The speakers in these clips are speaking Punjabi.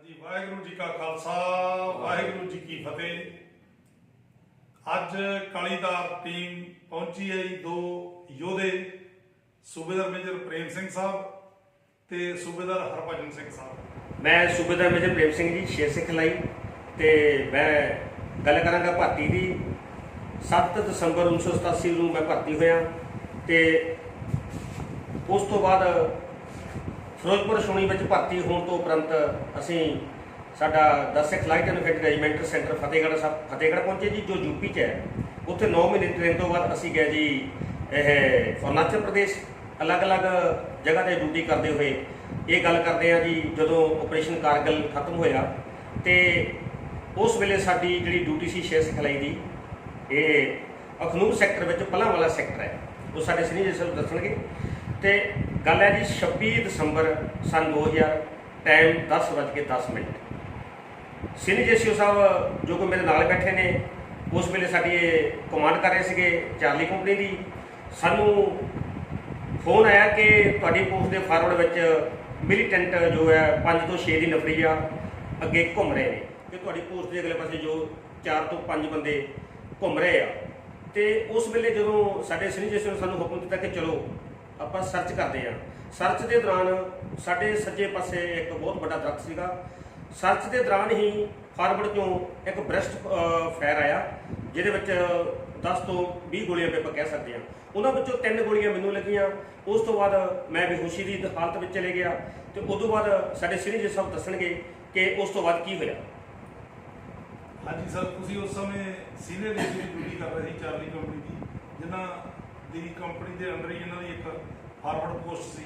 ਹਾਂਜੀ, ਵਾਹਿਗੁਰੂ ਜੀ ਕਾ ਖਾਲਸਾ, ਵਾਹਿਗੁਰੂ ਜੀ ਕੀ ਫਤਿਹ। ਅੱਜ ਕਾਲੀਦਾਰ ਟੀਮ ਪਹੁੰਚੀ ਹੈ ਜੀ ਦੋ ਯੋਧੇ, ਸੂਬੇਦਾਰ ਮੇਜਰ ਪ੍ਰੇਮ ਸਿੰਘ ਸਾਹਿਬ ਤੇ ਸੂਬੇਦਾਰ ਹਰਭਜਨ ਸਿੰਘ ਸਾਹਿਬ। ਮੈਂ ਸੂਬੇਦਾਰ ਮੇਜਰ ਪ੍ਰੇਮ ਸਿੰਘ ਜੀ ਸ਼ੇਰ ਸਿੱਖ ਲਈ ਤੇ ਮੈਂ ਗੱਲ ਕਰਾਂਗਾ ਭਰਤੀ ਦੀ। 7 ਦਸੰਬਰ 1987 ਨੂੰ ਮੈਂ ਭਰਤੀ ਹੋਇਆ ਤੇ ਉਸ ਤੋਂ ਬਾਅਦ ਫਿਰੋਜ਼ਪੁਰ ਸ਼ੋਣੀ ਵਿੱਚ ਭਰਤੀ ਹੋਣ ਤੋਂ ਉਪਰੰਤ ਅਸੀਂ ਸਾਡਾ 10 ਫਲਾਈਟ ਐਂਡ ਇਨਫੈਕਟ ਰੈਜੀਮੈਂਟ ਸੈਂਟਰ ਫਤਿਹਗੜ੍ਹ ਸਾਹਿਬ, ਫਤਿਹਗੜ੍ਹ ਪਹੁੰਚੇ ਜੀ, ਜੋ ਯੂਪੀ 'ਚ ਹੈ। ਉੱਥੇ 9 ਮਹੀਨੇ ਟ੍ਰੇਨ ਤੋਂ ਬਾਅਦ ਅਸੀਂ ਗਏ ਜੀ, ਇਹ ਅਰੁਣਾਚਲ ਪ੍ਰਦੇਸ਼। ਅਲੱਗ-ਅਲੱਗ ਜਗ੍ਹਾ ਤੇ ਡਿਊਟੀ ਕਰਦੇ ਹੋਏ ਇਹ ਗੱਲ ਕਰਦੇ ਆ ਜੀ, ਜਦੋਂ ਆਪਰੇਸ਼ਨ ਕਾਰਗਲ ਖਤਮ ਹੋਇਆ ਤੇ ਉਸ ਵੇਲੇ ਸਾਡੀ ਜਿਹੜੀ ਡਿਊਟੀ ਸੀ ਸ਼ੇਰ ਸਿਖਲਾਈ ਦੀ, ਇਹ ਅਖਨੂਰ ਸੈਕਟਰ ਵਿੱਚ ਪਲਾਂ ਵਾਲਾ ਸੈਕਟਰ ਹੈ। ਉਹ ਸਾਡੇ ਸੀਨੀਅਰ ਜਸਲ ਦੱਸਣਗੇ। ਤੇ ਗੱਲ ਹੈ ਜੀ 26 ਦਸੰਬਰ ਸਨ 2000 ਟਾਈਮ 10:10 ਮਿੰਟ। ਸਿਨੀ ਜੇਸੀਓ ਸਾਹਿਬ ਜੋ ਕਿ ਮੇਰੇ ਨਾਲ ਬੈਠੇ ਨੇ, ਉਸ ਵੇਲੇ ਸਾਡੀ ਇਹ ਕਮਾਂਡ ਕਰ ਰਹੇ ਸੀਗੇ ਚਾਰਲੀ ਕੰਪਨੀ ਦੀ। ਸਾਨੂੰ ਫੋਨ ਆਇਆ ਕਿ ਤੁਹਾਡੀ ਪੋਸਟ ਦੇ ਫਾਰਵਰਡ ਵਿੱਚ ਮਿਲੀਟੈਂਟ ਜੋ ਹੈ 5 ਤੋਂ 6 ਦੀ ਨਫਰੀ ਆ, ਅੱਗੇ ਘੁੰਮ ਰਹੇ ਨੇ। ਕਿ ਤੁਹਾਡੀ ਪੋਸਟ ਦੇ ਅਗਲੇ ਪਾਸੇ ਜੋ 4 ਤੋਂ 5 ਬੰਦੇ ਘੁੰਮ ਰਹੇ ਆ। ਤੇ ਉਸ ਵੇਲੇ ਜਦੋਂ ਸਾਡੇ ਸਿਨੀ ਸੀਨੀਅਰ ਨੇ ਸਾਨੂੰ ਹੁਕਮ ਦਿੱਤਾ ਕਿ ਚਲੋ ਆਪਾਂ ਸਰਚ ਕਰਦੇ ਹਾਂ। ਸਰਚ ਦੇ ਦੌਰਾਨ ਸਾਡੇ ਸੱਜੇ ਪਾਸੇ ਇੱਕ ਬਹੁਤ ਵੱਡਾ ਦਰਖਤ ਸੀਗਾ। ਸਰਚ ਦੇ ਦੌਰਾਨ ਹੀ ਫਾਰਵਰਡ ਚੋਂ ਇੱਕ ਬ੍ਰੈਸਟ ਫਾਇਰ ਆਇਆ, ਜਿਹਦੇ ਵਿੱਚ 10 ਤੋਂ 20 ਗੋਲੀਆਂ ਵੀ ਆਪਾਂ ਕਹਿ ਸਕਦੇ ਹਾਂ। ਉਹਨਾਂ ਵਿੱਚੋਂ ਤਿੰਨ ਗੋਲੀਆਂ ਮੈਨੂੰ ਲੱਗੀਆਂ। ਉਸ ਤੋਂ ਬਾਅਦ ਮੈਂ ਬੇਹੋਸ਼ੀ ਦੀ ਹਾਲਤ ਵਿੱਚ ਚਲੇ ਗਿਆ ਤੇ ਉਸ ਤੋਂ ਬਾਅਦ ਸਾਡੇ ਸੀਨੀਅਰ ਸਾਹਿਬ ਦੱਸਣਗੇ ਕਿ ਉਸ ਤੋਂ ਬਾਅਦ ਕੀ ਹੋਇਆ। ਹਾਂਜੀ ਸਰ, ਤੁਸੀਂ ਉਸ ਸਮੇਂ ਸੀਨੀਅਰ ਦੀ ਡਿਊਟੀ ਕਰ ਰਹੇ ਸੀ, ਚਾਰਲੀ ਕੰਪਨੀ ਦੀ ਜਿਨ੍ਹਾਂ ਦੀ ਕੰਪਨੀ ਦੇ ਅੰਦਰ ਹੀ ਇਹਨਾਂ ਦੀ ਇੱਕ ਫਾਰਵਰਡ ਪੋਸਟ ਸੀ।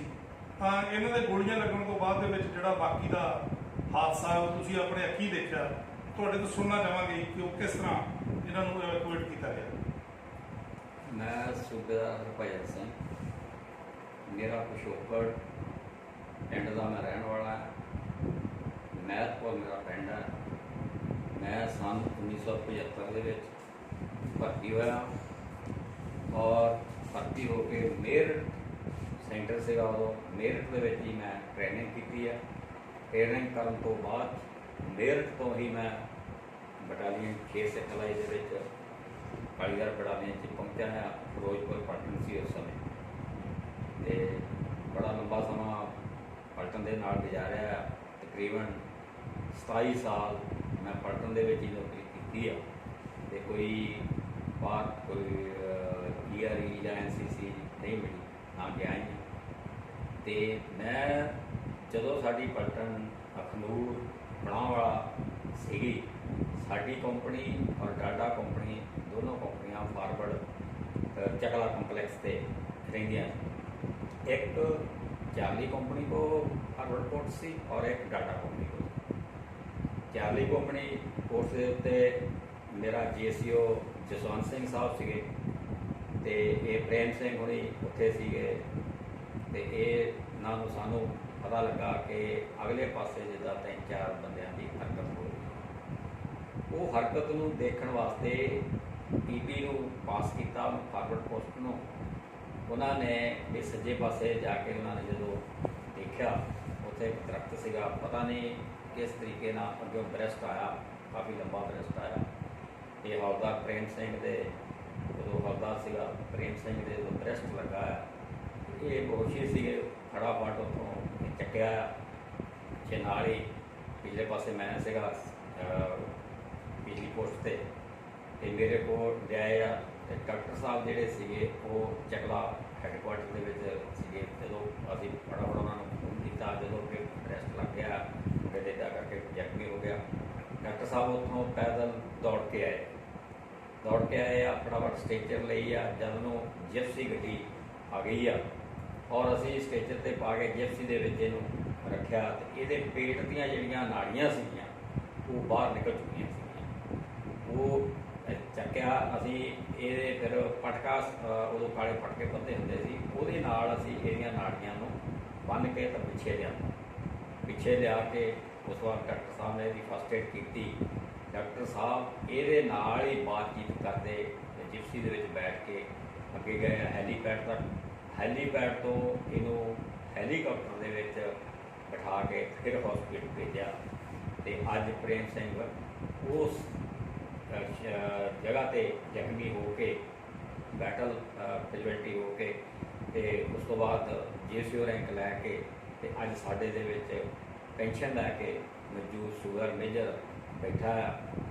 ਤਾਂ ਇਹਨਾਂ ਦੇ ਗੋਲੀਆਂ ਲੱਗਣ ਤੋਂ ਬਾਅਦ ਦੇ ਵਿੱਚ ਜਿਹੜਾ ਬਾਕੀ ਦਾ ਹਾਦਸਾ ਉਹ ਤੁਸੀਂ ਆਪਣੇ ਅੱਖੀ ਦੇਖਿਆ। ਤੁਹਾਡੇ ਤੋਂ ਸੁਣਨਾ ਚਾਹਾਂਗੇ ਕਿ ਉਹ ਕਿਸ ਤਰ੍ਹਾਂ ਇਹਨਾਂ ਨੂੰ ਇਵੈਕੂਏਟ ਕੀਤਾ ਗਿਆ। ਮੈਂ ਸੂਬੇਦਾਰ ਹਰਭਜਨ ਸਿੰਘ। ਮੇਰਾ ਪਿਛੋਕੜ ਪਿੰਡ ਦਾ ਮੈਂ ਰਹਿਣ ਵਾਲਾ ਹਾਂ। ਮਹਿਤਪੁਰ ਮੇਰਾ ਪਿੰਡ ਹੈ। ਮੈਂ ਸੰਨ 1975 ਦੇ ਵਿੱਚ ਭਰਤੀ ਹੋਇਆ। ਔਰ ਭਰਤੀ ਹੋ ਕੇ ਮੇਰਠ ਸੈਂਟਰ ਸੀਗਾ ਉਦੋਂ। ਮੇਰਠ ਦੇ ਵਿੱਚ ਹੀ ਮੈਂ ਟ੍ਰੇਨਿੰਗ ਕੀਤੀ ਹੈ ਟ੍ਰੇਨਿੰਗ ਕਰਨ ਤੋਂ ਬਾਅਦ ਮੇਰਠ ਤੋਂ ਹੀ ਮੈਂ ਬਟਾਲੀਅਨ 6 ਸਿਖਲਾਈ ਦੇ ਵਿੱਚ ਕਾਲੀਦਾਰ ਬਟਾਲੀਅਨ 'ਚ ਪਹੁੰਚਿਆ ਹਾਂ ਫਿਰੋਜ਼ਪੁਰ ਪਲਟਨ ਸੀ ਉਸ ਸਮੇਂ। ਤੇ ਬੜਾ ਲੰਬਾ ਸਮਾਂ ਪਲਟਨ ਦੇ ਨਾਲ ਗੁਜ਼ਾਰਿਆ ਤਕਰੀਬਨ 27 ਸਾਲ ਮੈਂ ਪਲਟਨ ਦੇ ਵਿੱਚ ਹੀ ਨੌਕਰੀ ਕੀਤੀ ਆ। ਤੇ ਕੋਈ ਬਾਹਰ ਕੋਈ ਈਆਰਈ ਜਾਂ ਐਨਸੀਸੀ ਨਹੀਂ ਮਿਲੀ, ਨਾ ਗਿਆ ਜੀ ਨਹੀਂ। ਤੇ ਮੈਂ ਜਦੋਂ ਸਾਡੀ ਪਲਟਨ ਅਖਨੂਰ ਬਣਾਉਣ ਵਾਲਾ ਸੀਗੀ, ਸਾਡੀ ਕੰਪਨੀ ਔਰ ਟਾਟਾ ਕੰਪਨੀ ਦੋਨੋਂ ਕੰਪਨੀਆਂ ਫਾਰਵਰਡ ਚਕਲਾ ਕੰਪਲੈਕਸ ਤੇ ਰਹਿੰਦੀਆਂ ਸੀ। ਇੱਕ ਚਾਰਲੀ ਕੰਪਨੀ ਕੋ ਫਾਰਵਰਡ ਪੋਰਟ ਸੀ ਔਰ ਇੱਕ ਟਾਟਾ ਕੰਪਨੀ ਕੋ ਚਾਰਲੀ ਕੰਪਨੀ ਕੋਰਸ ਦੇ ਉੱਤੇ ਮੇਰਾ ਜੀਸੀਓ ਜਸਵੰਤ ਸਿੰਘ ਸਾਹਿਬ ਸੀਗੇ ਤੇ ਇਹ ਪ੍ਰੇਮ ਸਿੰਘ ਹੁਣੀ ਉੱਥੇ ਸੀਗੇ ਤੇ ਇਹ ਨਾ ਨੂੰ ਸਾਨੂੰ ਪਤਾ ਲੱਗਾ ਕਿ ਅਗਲੇ ਪਾਸੇ ਜਿੱਦਾਂ ਤਿੰਨ ਚਾਰ ਬੰਦਿਆਂ ਦੀ ਹਰਕਤ ਹੋ ਰਹੀ ਉਹ ਹਰਕਤ ਨੂੰ ਦੇਖਣ ਵਾਸਤੇ ਪੀਪੀ ਨੂੰ ਪਾਸ ਕੀਤਾ ਫਾਰਵਰਡ ਪੋਸਟ ਨੂੰ। ਉਹਨਾਂ ਨੇ ਇਹ ਸੱਜੇ ਪਾਸੇ ਜਾ ਕੇ ਉਹਨਾਂ ਨੇ ਜਦੋਂ ਦੇਖਿਆ, ਉੱਥੇ ਇੱਕ ਦਰਖਤ ਸੀਗਾ। ਪਤਾ ਨਹੀਂ ਕਿਸ ਤਰੀਕੇ ਨਾਲ ਅੱਗੇ ਬ੍ਰੈਸਟ ਆਇਆ, ਕਾਫੀ ਲੰਬਾ ਬ੍ਰੈਸਟ ਆਇਆ। ਇਹ ਹੌਲਦਾਰ ਪ੍ਰੇਮ ਸਿੰਘ ਦੇ ਜਦੋਂ ਹੌਲਦਾਰ ਸੀਗਾ, ਪ੍ਰੇਮ ਸਿੰਘ ਦੇ ਜਦੋਂ ਬ੍ਰੈਸਟ ਲੱਗਾ ਇਹ ਬੋਸ਼ੀ ਸੀਗੇ, ਫਟਾਫਟ ਉੱਥੋਂ ਚੱਕਿਆ ਪਿੱਛੇ ਨਾਲ ਹੀ ਪਿਛਲੇ ਪਾਸੇ ਮੈਂ ਸੀਗਾ ਬਿਜਲੀ ਪੋਸਟ ਤੇ। ਤੇ ਮੇਰੇ ਕੋਲ ਗਏ ਆ, ਤੇ ਡਾਕਟਰ ਸਾਹਿਬ ਜਿਹੜੇ ਸੀਗੇ, ਉਹ ਚਕਲਾ ਹੈਡਕੁਆਟਰ ਦੇ ਵਿੱਚ ਸੀਗੇ। ਜਦੋਂ ਅਸੀਂ ਫਟਾਫਟ ਉਹਨਾਂ ਨੂੰ ਫੋਨ ਕੀਤਾ, ਜਦੋਂ ਕਿ ਰੈਸਟ ਲੱਗ ਗਿਆ ਮੇਰੇ ਦਾ ਕਰਕੇ ਜ਼ਖਮੀ ਹੋ ਗਿਆ। ਡਾਕਟਰ ਸਾਹਿਬ ਉੱਥੋਂ ਪੈਦਲ ਦੌੜ ਕੇ ਆਏ। ਦੌੜ ਕੇ ਆਏ ਆ ਫਟਾਫਟ ਸਟੇਚਰ ਲਈ ਆ, ਜਦ ਨੂੰ ਜਿਪਸੀ ਗੱਡੀ ਆ ਗਈ ਆ। ਔਰ ਅਸੀਂ ਸਟੇਚਰ ਤੇ ਪਾ ਕੇ ਜਿਪਸੀ ਦੇ ਵਿੱਚ ਇਹਨੂੰ ਰੱਖਿਆ ਤੇ ਇਹਦੇ ਪੇਟ ਦੀਆਂ ਜਿਹੜੀਆਂ ਨਾੜੀਆਂ ਸੀਗੀਆਂ, ਉਹ ਬਾਹਰ ਨਿਕਲ ਚੁੱਕੀਆਂ ਸੀਗੀਆਂ। ਉਹ ਚੱਕਿਆ, ਅਸੀਂ ਇਹਦੇ ਫਿਰ ਪਟਕਾ ਉਦੋਂ ਕਾਲੇ ਪਟਕੇ ਬੰਦੇ ਹੁੰਦੇ ਸੀ, ਉਹਦੇ ਨਾਲ ਅਸੀਂ ਇਹਦੀਆਂ ਨਾੜੀਆਂ ਨੂੰ ਬੰਨ ਕੇ ਤਾਂ ਪਿੱਛੇ ਲਿਆਂਦਾ ਪਿੱਛੇ ਲਿਆ ਕੇ ਉਸ ਵਾਰ ਡਾਕਟਰ ਸਾਹਿਬ ਨੇ ਇਹਦੀ ਫਸਟ ਏਡ ਕੀਤੀ। ਡਾਕਟਰ ਸਾਹਿਬ ਇਹਦੇ ਨਾਲ ਹੀ ਬਾਤਚੀਤ ਕਰਦੇ ਜਿਪਸੀ ਦੇ ਵਿੱਚ ਬੈਠ ਕੇ ਅੱਗੇ ਗਏ ਹੈਲੀਪੈਡ ਤੱਕ। ਹੈਲੀਪੈਡ ਤੋਂ ਇਹਨੂੰ ਹੈਲੀਕਾਪਟਰ ਦੇ ਵਿੱਚ ਬਿਠਾ ਕੇ ਫਿਰ ਹਸਪੀਟਲ ਭੇਜਿਆ। ਤੇ ਅੱਜ ਪ੍ਰੇਮ ਸਿੰਘ ਉਸ ਜਗ੍ਹਾ ਤੇ ਜ਼ਖਮੀ ਹੋ ਕੇ ਬੈਟਲ ਕੈਜੁਅਲਟੀ ਹੋ ਕੇ ਤੇ ਉਸ ਤੋਂ ਬਾਅਦ ਜੀਸੀਓ ਰੈਂਕ ਲੈ ਕੇ ਤੇ ਅੱਜ ਸਾਡੇ ਦੇ ਵਿੱਚ ਪੈਨਸ਼ਨ ਲੈ ਕੇ ਮੌਜੂਦ ਸ਼ੂਗਰ ਮੇਜਰ ਬੈਠਾ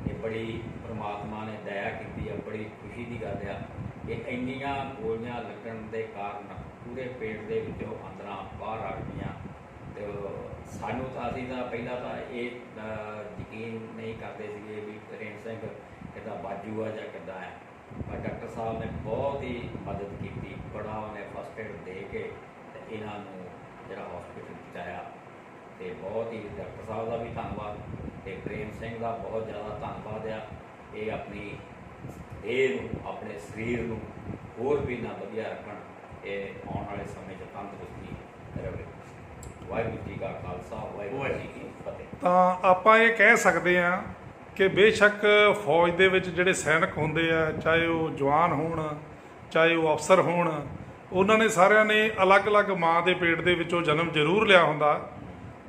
ਇਹ ਬੜੀ ਪ੍ਰਮਾਤਮਾ ਨੇ ਦਇਆ ਕੀਤੀ ਆ, ਬੜੀ ਖੁਸ਼ੀ ਦੀ ਗੱਲ ਆ ਕਿ ਇੰਨੀਆਂ ਗੋਲੀਆਂ ਲੱਗਣ ਦੇ ਕਾਰਨ ਪੂਰੇ ਪੇਟ ਦੇ ਵਿੱਚੋਂ ਅੰਦਰਾਂ ਬਾਹਰ ਆ ਗਈਆਂ। ਤੇ ਸਾਨੂੰ ਤਾਂ ਅਸੀਂ ਤਾਂ ਪਹਿਲਾਂ ਤਾਂ ਇਹ ਯਕੀਨ ਨਹੀਂ ਕਰਦੇ ਸੀਗੇ ਵੀ ਪ੍ਰੇਮ ਸਿੰਘ ਕਿੱਦਾਂ ਬਾਜੂ ਆ ਜਾਂ ਕਿੱਦਾਂ ਹੈ ਪਰ ਡਾਕਟਰ ਸਾਹਿਬ ਨੇ ਬਹੁਤ ਹੀ ਮਦਦ ਕੀਤੀ, ਬੜਾ ਉਹਨੇ ਫਸਟ ਏਡ ਦੇ ਕੇ ਤੇ ਇਹਨਾਂ ਨੂੰ ਜਿਹੜਾ ਹਸਪੀਟਲ ਪਹੁੰਚਾਇਆ। ਤੇ ਬਹੁਤ ਹੀ ਡਾਕਟਰ ਸਾਹਿਬ ਦਾ ਵੀ ਧੰਨਵਾਦ ਤੇ ਪ੍ਰੇਮ ਸਿੰਘ ਦਾ ਬਹੁਤ ਜ਼ਿਆਦਾ ਧੰਨਵਾਦ ਆ। ਇਹ ਆਪਣੀ ਦੇਹ ਨੂੰ, ਆਪਣੇ ਸਰੀਰ ਨੂੰ ਹੋਰ ਵੀ ਨਾ ਵਧੀਆ ਰੱਖਣ, ਇਹ ਆਉਣ ਵਾਲੇ ਸਮੇਂ 'ਚ ਤੰਦਰੁਸਤੀ ਰਵੇ। ਵਾਹਿਗੁਰੂ ਜੀ ਕਾ ਖਾਲਸਾ, ਵਾਹਿਗੁਰੂ ਜੀ ਕੀ ਫਤਿਹ। ਤਾਂ ਆਪਾਂ ਇਹ ਕਹਿ ਸਕਦੇ ਹਾਂ ਕਿ ਬੇਸ਼ੱਕ ਫੌਜ ਦੇ ਵਿੱਚ ਜਿਹੜੇ ਸੈਨਿਕ ਹੁੰਦੇ ਆ, ਚਾਹੇ ਉਹ ਜਵਾਨ ਹੋਣ, ਚਾਹੇ ਉਹ ਅਫਸਰ ਹੋਣ, ਉਹਨਾਂ ਨੇ ਸਾਰਿਆਂ ਨੇ ਅਲੱਗ-ਅਲੱਗ ਮਾਂ ਦੇ ਪੇਟ ਦੇ ਵਿੱਚੋਂ ਜਨਮ ਜ਼ਰੂਰ ਲਿਆ ਹੁੰਦਾ।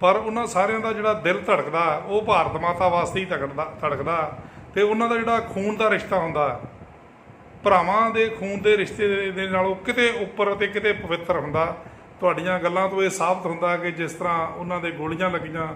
ਪਰ ਉਹਨਾਂ ਸਾਰਿਆਂ ਦਾ ਜਿਹੜਾ ਦਿਲ ਧੜਕਦਾ, ਉਹ ਭਾਰਤ ਮਾਤਾ ਵਾਸਤੇ ਹੀ ਧੜਕਦਾ ਧੜਕਦਾ। ਤੇ ਉਹਨਾਂ ਦਾ ਜਿਹੜਾ ਖੂਨ ਦਾ ਰਿਸ਼ਤਾ ਹੁੰਦਾ, ਭਰਾਵਾਂ ਦੇ ਖੂਨ ਦੇ ਰਿਸ਼ਤੇ ਦੇ- ਦੇ ਨਾਲੋਂ ਕਿਤੇ ਉੱਪਰ ਤੇ ਕਿਤੇ ਪਵਿੱਤਰ ਹੁੰਦਾ। ਤੁਹਾਡੀਆਂ ਗੱਲਾਂ ਤੋਂ ਇਹ ਸਾਬਤ ਹੁੰਦਾ ਕਿ ਜਿਸ ਤਰ੍ਹਾਂ ਉਹਨਾਂ ਦੇ ਗੋਲੀਆਂ ਲੱਗੀਆਂ,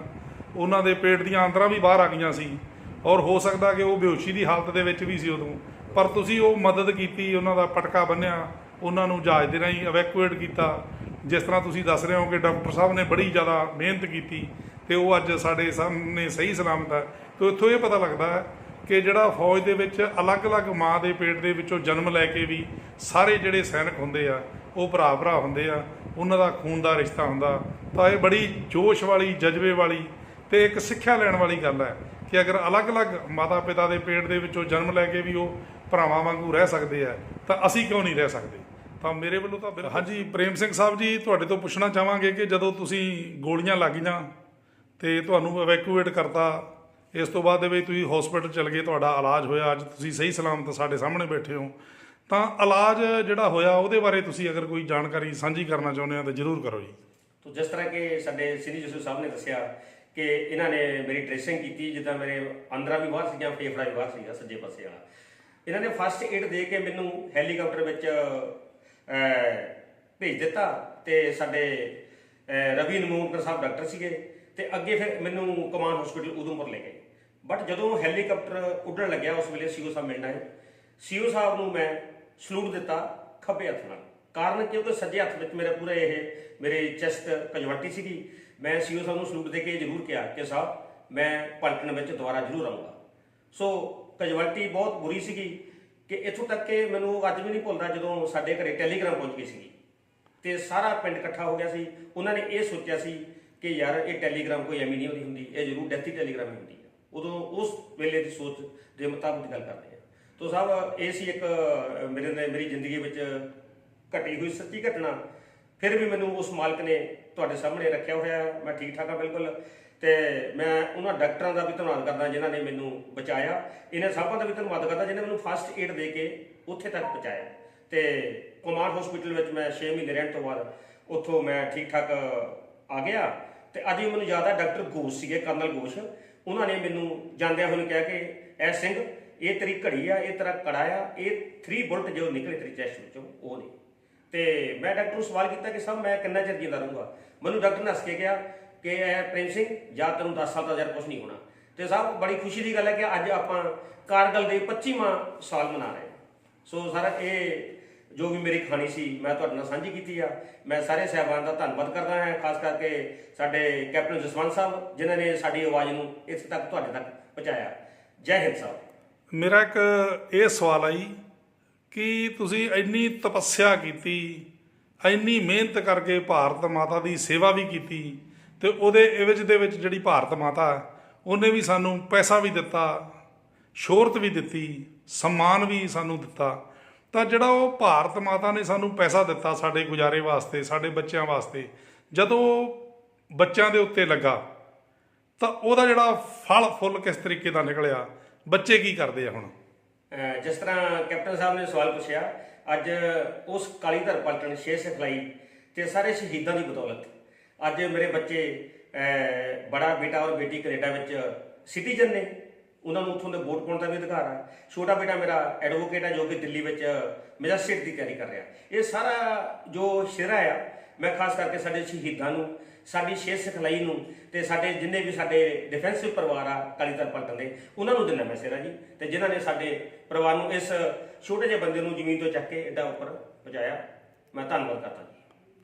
ਉਹਨਾਂ ਦੇ ਪੇਟ ਦੀਆਂ ਅੰਦਰਾਂ ਵੀ ਬਾਹਰ ਆ ਗਈਆਂ ਸੀ। ਔਰ ਹੋ ਸਕਦਾ ਕਿ ਉਹ ਬੇਹੋਸ਼ੀ ਦੀ ਹਾਲਤ ਦੇ ਵਿੱਚ ਵੀ ਸੀ ਉਦੋਂ। ਪਰ ਤੁਸੀਂ ਉਹ ਮਦਦ ਕੀਤੀ, ਉਹਨਾਂ ਦਾ ਪਟਕਾ ਬੰਨਿਆ। ਉਹਨਾਂ ਨੂੰ ਜਹਾਜ਼ ਦੇ ਰਾਹੀਂ ਇਵੈਕੂਏਟ ਕੀਤਾ। ਜਿਸ ਤਰ੍ਹਾਂ ਤੁਸੀਂ ਦੱਸ ਰਹੇ ਹੋ ਕਿ ਡਾਕਟਰ ਸਾਹਿਬ ਨੇ ਬੜੀ ਜ਼ਿਆਦਾ ਮਿਹਨਤ ਕੀਤੀ ਤੇ ਉਹ ਅੱਜ ਸਾਡੇ ਸਾਹਮਣੇ ਸਹੀ ਸਲਾਮਤ ਹੈ। ਤੇ ਇੱਥੋਂ ਇਹ ਪਤਾ ਲੱਗਦਾ ਹੈ ਕਿ ਜਿਹੜਾ ਫੌਜ ਦੇ ਵਿੱਚ ਅਲੱਗ-ਅਲੱਗ ਮਾਂ ਦੇ ਪੇਟ ਦੇ ਵਿੱਚੋਂ ਜਨਮ ਲੈ ਕੇ ਵੀ ਸਾਰੇ ਜਿਹੜੇ ਸੈਨਿਕ ਹੁੰਦੇ ਆ, ਉਹ ਭਰਾ ਭਰਾ ਹੁੰਦੇ ਆ, ਉਹਨਾਂ ਦਾ ਖੂਨ ਦਾ ਰਿਸ਼ਤਾ ਹੁੰਦਾ। ਤਾਂ ਇਹ ਬੜੀ ਜੋਸ਼ ਵਾਲੀ, ਜਜ਼ਬੇ ਵਾਲੀ ਤੇ ਇੱਕ ਸਿੱਖਿਆ ਲੈਣ ਵਾਲੀ ਗੱਲ ਹੈ ਕਿ ਅਗਰ ਅਲੱਗ-ਅਲੱਗ ਮਾਤਾ ਪਿਤਾ ਦੇ ਪੇਟ ਦੇ ਵਿੱਚੋਂ ਜਨਮ ਲੈ ਕੇ ਵੀ ਉਹ ਭਰਾਵਾਂ ਵਾਂਗੂ ਰਹਿ ਸਕਦੇ ਆ ਤਾਂ ਅਸੀਂ ਕਿਉਂ ਨਹੀਂ ਰਹਿ ਸਕਦੇ? ਤਾਂ ਮੇਰੇ ਵੱਲੋਂ ਤਾਂ ਬਿਲਕੁਲ ਹਾਂਜੀ। ਪ੍ਰੇਮ ਸਿੰਘ ਸਾਹਿਬ ਜੀ ਤੁਹਾਡੇ ਤੋਂ ਪੁੱਛਣਾ ਚਾਹਾਂਗੇ ਕਿ ਜਦੋਂ ਤੁਸੀਂ ਗੋਲੀਆਂ ਲੱਗੀਆਂ ਤੇ ਤੁਹਾਨੂੰ ਇਵੈਕੂਏਟ ਕਰਤਾ ਇਸ ਤੋਂ ਬਾਅਦ ਦੇ ਵਿੱਚ ਤੁਸੀਂ ਹਸਪੀਟਲ ਚਲ ਗਏ ਤੁਹਾਡਾ ਇਲਾਜ ਹੋਇਆ ਅੱਜ ਤੁਸੀਂ ਸਹੀ ਸਲਾਮਤ ਸਾਡੇ ਸਾਹਮਣੇ ਬੈਠੇ ਹੋ ਤਾਂ ਇਲਾਜ ਜਿਹੜਾ ਹੋਇਆ ਉਹਦੇ ਬਾਰੇ ਤੁਸੀਂ ਅਗਰ ਕੋਈ ਜਾਣਕਾਰੀ ਸਾਂਝੀ ਕਰਨਾ ਚਾਹੁੰਦੇ ਹੋ ਤਾਂ ਜ਼ਰੂਰ ਕਰੋ ਜੀ। ਤੋ ਜਿਸ ਤਰ੍ਹਾਂ ਕਿ ਸਾਡੇ ਸ੍ਰੀ ਜਸੂ ਸਾਹਿਬ ਨੇ ਦੱਸਿਆ ਕਿ ਇਹਨਾਂ ਨੇ ਮੇਰੀ ਡ੍ਰੈਸਿੰਗ ਕੀਤੀ ਜਿੱਦਾਂ ਮੇਰੇ ਅੰਦਰਾਂ ਵੀ ਬਾਹਰ ਸੀਗੀਆਂ ਫੇਫੜਾ ਵੀ ਬਾਹਰ ਸੀਗਾ ਸੱਜੇ ਪਾਸੇ ਵਾਲਾ। ਇਹਨਾਂ ਨੇ ਫਸਟ ਏਡ ਦੇ ਕੇ ਮੈਨੂੰ ਹੈਲੀਕਾਪਟਰ ਵਿੱਚ ਭੇਜ ਦਿੱਤਾ ਤੇ ਸਾਡੇ ਰਵੀ ਨਮੂਨਕਰ ਸਾਹਿਬ ਡਾਕਟਰ ਸੀਗੇ ਤੇ ਅੱਗੇ ਫਿਰ ਮੈਨੂੰ ਕਮਾਨ ਹਸਪੀਟਲ ਉਦਮਪੁਰ ਲੈ ਗਏ। ਬਟ ਜਦੋਂ ਹੈਲੀਕਾਪਟਰ ਉੱਡਣ ਲੱਗਿਆ, ਉਸ ਵੇਲੇ ਸੀਓ ਸਾਹਿਬ ਮਿਲਣਾ ਹੈ ਸੀਓ ਸਾਹਿਬ ਨੂੰ ਮੈਂ ਸਲੂਟ ਦਿੱਤਾ, ਖੱਬੇ ਹੱਥ ਨਾਲ। ਕਾਰਨ ਕਿਉਂਕਿ ਸੱਜੇ ਹੱਥ ਵਿੱਚ ਮੇਰੇ ਪੂਰੇ ਇਹ, ਮੇਰੇ ਚੈਸਟ ਕਜਵਟੀ ਸੀਗੀ। ਮੈਂ ਸੀਓ ਸਾਹਿਬ ਨੂੰ ਸਲੂਟ ਦੇ ਕੇ ਜ਼ਰੂਰ ਕਿਹਾ ਕਿ ਸਾਹਿਬ, ਮੈਂ ਪਲਟਨ ਵਿੱਚ ਦੁਬਾਰਾ ਜ਼ਰੂਰ ਆਊਂਗਾ। ਸੋ ਕਜਵਲਟੀ ਬਹੁਤ ਬੁਰੀ ਸੀਗੀ ਕਿ ਇੱਥੋਂ ਤੱਕ ਕਿ ਮੈਨੂੰ ਅੱਜ ਵੀ ਨਹੀਂ ਭੁੱਲਦਾ ਜਦੋਂ ਸਾਡੇ ਘਰੇ ਟੈਲੀਗ੍ਰਾਮ ਪਹੁੰਚ ਗਈ ਸੀਗੀ। ਤੇ ਸਾਰਾ ਪਿੰਡ ਇਕੱਠਾ ਹੋ ਗਿਆ ਸੀ। ਉਹਨਾਂ ਨੇ ਇਹ ਸੋਚਿਆ ਸੀ ਕਿ ਯਾਰ ਇਹ ਟੈਲੀਗ੍ਰਾਮ ਕੋਈ ਐਵੇਂ ਨਹੀਂ ਹੁੰਦੀ ਹੁੰਦੀ, ਇਹ ਜ਼ਰੂਰ ਡੈਥੀ ਟੈਲੀਗ੍ਰਾਮ ਹੀ ਹੁੰਦੀ ਹੈ ਉਦੋਂ ਉਸ ਵੇਲੇ ਦੀ ਸੋਚ ਦੇ ਮੁਤਾਬਕ ਗੱਲ ਕਰਦੇ ਆ। ਤੋ ਸਾਹਿਬ, ਇਹ ਸੀ ਇੱਕ, ਮੇਰੇ ਨੇ ਮੇਰੀ ਜ਼ਿੰਦਗੀ ਵਿੱਚ ਘਟੀ ਹੋਈ ਸੱਚੀ ਘਟਨਾ। ਫਿਰ ਵੀ ਮੈਨੂੰ ਉਸ ਮਾਲਕ ਨੇ ਤੁਹਾਡੇ ਸਾਹਮਣੇ ਰੱਖਿਆ ਹੋਇਆ। ਮੈਂ ਠੀਕ ਠਾਕ ਹਾਂ ਬਿਲਕੁਲ। ਤੇ ਮੈਂ ਉਹਨਾਂ ਡਾਕਟਰਾਂ ਦਾ ਵੀ ਧੰਨਵਾਦ ਕਰਦਾ ਜਿਨ੍ਹਾਂ ਨੇ ਮੈਨੂੰ ਬਚਾਇਆ। ਇਹਨਾਂ ਸਭਾਂ ਦਾ ਵੀ ਧੰਨਵਾਦ ਕਰਦਾ ਜਿਨ੍ਹਾਂ ਮੈਨੂੰ ਫਸਟ ਏਡ ਦੇ ਕੇ ਉੱਥੇ ਤੱਕ ਪਹੁੰਚਾਇਆ। ਤੇ ਕੁਮਾਰ ਹਸਪੀਟਲ ਵਿੱਚ ਮੈਂ 6 ਮਹੀਨੇ ਰਹਿਣ ਤੋਂ ਬਾਅਦ ਉੱਥੋਂ ਮੈਂ ਠੀਕ ਠਾਕ ਆ ਗਿਆ। ਤੇ ਅੱਜ ਵੀ ਮੈਨੂੰ ਯਾਦ ਆ ਡਾਕਟਰ ਘੋਸ਼ ਸੀਗੇ, ਕਰਨਲ ਘੋਸ਼। ਉਹਨਾਂ ਨੇ ਮੈਨੂੰ ਜਾਂਦਿਆਂ ਹੋਏ ਕਿਹਾ ਕਿ, ਐ ਸਿੰਘ, ਇਹ ਤੇਰੀ ਘੜੀ ਆ, ਇਹ ਤੇਰਾ ਕੜਾ ਆ, ਇਹ 3 ਬੁਲਟ ਜੋ ਨਿਕਲੇ ਤੇਰੀ ਚੈਸਟ ਵਿੱਚੋਂ, ਉਹ ਨੇ। ਤੇ ਮੈਂ ਡਾਕਟਰ ਨੂੰ ਸਵਾਲ ਕੀਤਾ ਕਿ ਸਭ ਮੈਂ ਕਿੰਨਾ ਚਿਰ ਜਿੰਦਾ ਰਹੂੰਗਾ? ਮੈਨੂੰ ਡਾਕਟਰ ਨੇ ਹੱਸ ਕੇ ਕਿਹਾ ਕਿ ਇਹ ਪ੍ਰੇਮ ਸਿੰਘ, ਜਾਂ ਤੈਨੂੰ 10 ਸਾਲ ਦਾ ਜ਼ਰ ਕੁਝ ਨਹੀਂ ਹੋਣਾ। ਤੇ ਸਾਹਿਬ ਬੜੀ ਖੁਸ਼ੀ ਦੀ ਗੱਲ ਹੈ ਕਿ ਅੱਜ ਆਪਾਂ ਕਾਰਗਲ ਦੇ 25ਵਾਂ ਸਾਲ ਮਨਾ ਰਹੇ ਸੋ ਸਰ, ਇਹ ਜੋ ਵੀ ਮੇਰੀ ਕਹਾਣੀ ਸੀ, ਮੈਂ ਤੁਹਾਡੇ ਨਾਲ ਸਾਂਝੀ ਕੀਤੀ ਆ। ਮੈਂ ਸਾਰੇ ਸਹਿਬਾਨ ਦਾ ਧੰਨਵਾਦ ਕਰਦਾ ਹਾਂ, ਖਾਸ ਕਰਕੇ ਸਾਡੇ ਕੈਪਟਨ ਜਸਵੰਤ ਸਾਹਿਬ, ਜਿਨ੍ਹਾਂ ਨੇ ਸਾਡੀ ਆਵਾਜ਼ ਨੂੰ ਇੱਥੇ ਤੱਕ, ਤੁਹਾਡੇ ਤੱਕ ਪਹੁੰਚਾਇਆ। ਜੈ ਹਿੰਦ ਸਾਹਿਬ ਮੇਰਾ ਇੱਕ ਇਹ ਸਵਾਲ ਆਈ ਕਿ ਤੁਸੀਂ ਇੰਨੀ ਤਪੱਸਿਆ ਕੀਤੀ, ਇੰਨੀ ਮਿਹਨਤ ਕਰਕੇ ਭਾਰਤ ਮਾਤਾ ਦੀ ਸੇਵਾ ਵੀ ਕੀਤੀ ਤੇ ਉਹਦੇ ਇਵਜ ਦੇ ਵਿੱਚ ਜਿਹੜੀ ਭਾਰਤ ਮਾਤਾ ਹੈ, ਉਹਨੇ ਵੀ ਸਾਨੂੰ ਪੈਸਾ ਵੀ ਦਿੱਤਾ ਸ਼ੋਹਰਤ ਵੀ ਦਿੱਤੀ ਸਨਮਾਨ ਵੀ ਸਾਨੂੰ ਦਿੱਤਾ। ਤਾਂ ਜਿਹੜਾ ਉਹ ਭਾਰਤ ਮਾਤਾ ਨੇ ਸਾਨੂੰ ਪੈਸਾ ਦਿੱਤਾ ਸਾਡੇ ਗੁਜ਼ਾਰੇ ਵਾਸਤੇ ਸਾਡੇ ਬੱਚਿਆਂ ਵਾਸਤੇ ਜਦੋਂ ਬੱਚਿਆਂ ਦੇ ਉੱਤੇ ਲੱਗਾ ਤਾਂ ਉਹਦਾ ਜਿਹੜਾ ਫਲ ਫੁੱਲ ਕਿਸ ਤਰੀਕੇ ਦਾ ਨਿਕਲਿਆ ਬੱਚੇ ਕੀ ਕਰਦੇ ਆ ਹੁਣ? ਜਿਸ ਤਰ੍ਹਾਂ ਕੈਪਟਨ ਸਾਹਿਬ ਨੇ ਸਵਾਲ ਪੁੱਛਿਆ ਅੱਜ ਉਸ ਕਾਲੀ ਧਰ ਪਲਟਣ ਸ਼ੇਰ ਸਿਖਲਾਈ ਤੇ ਸਾਰੇ ਸ਼ਹੀਦਾਂ ਦੀ ਬਦੌਲਤ। ਅੱਜ ਮੇਰੇ ਬੱਚੇ ਬੜਾ ਬੇਟਾ ਔਰ ਬੇਟੀ ਕੈਨੇਡਾ ਵਿੱਚ ਸਿਟੀਜ਼ਨ ਨੇ। ਉਹਨਾਂ ਨੂੰ ਉੱਥੋਂ ਦੇ ਵੋਟ ਪਾਉਣ ਦਾ ਵੀ ਅਧਿਕਾਰ ਹੈ ਛੋਟਾ ਬੇਟਾ ਮੇਰਾ ਐਡਵੋਕੇਟ ਹੈ ਜੋ ਕਿ ਦਿੱਲੀ ਵਿੱਚ ਮੈਜਿਸਟ੍ਰੇਟ ਦੀ ਤਿਆਰੀ ਕਰ ਰਿਹਾ। ਇਹ ਸਾਰਾ ਜੋ ਸਿਰਾ ਆ, ਮੈਂ ਖਾਸ ਕਰਕੇ ਸਾਡੇ ਸ਼ਹੀਦਾਂ ਨੂੰ, ਸਾਡੀ ਸ਼ੇਰ ਸਿਖਲਾਈ ਨੂੰ ਤੇ ਸਾਡੇ ਜਿੰਨੇ ਵੀ ਸਾਡੇ ਡਿਫੈਂਸਿਵ ਪਰਿਵਾਰ ਆ, ਅਕਾਲੀ ਦਲ ਪਲਟਨ ਦੇ, ਉਹਨਾਂ ਨੂੰ ਦਿੰਦਾ ਮੈਂ ਸਿਰਾ ਜੀ। ਤੇ ਜਿਨ੍ਹਾਂ ਨੇ ਸਾਡੇ ਪਰਿਵਾਰ ਨੂੰ ਇਸ ਛੋਟੇ ਜਿਹੇ ਬੰਦੇ ਨੂੰ ਜ਼ਮੀਨ ਤੋਂ ਚੱਕ ਕੇ ਏਡਾ ਉੱਪਰ ਪਹੁੰਚਾਇਆ, ਮੈਂ ਧੰਨਵਾਦ ਕਰਦਾ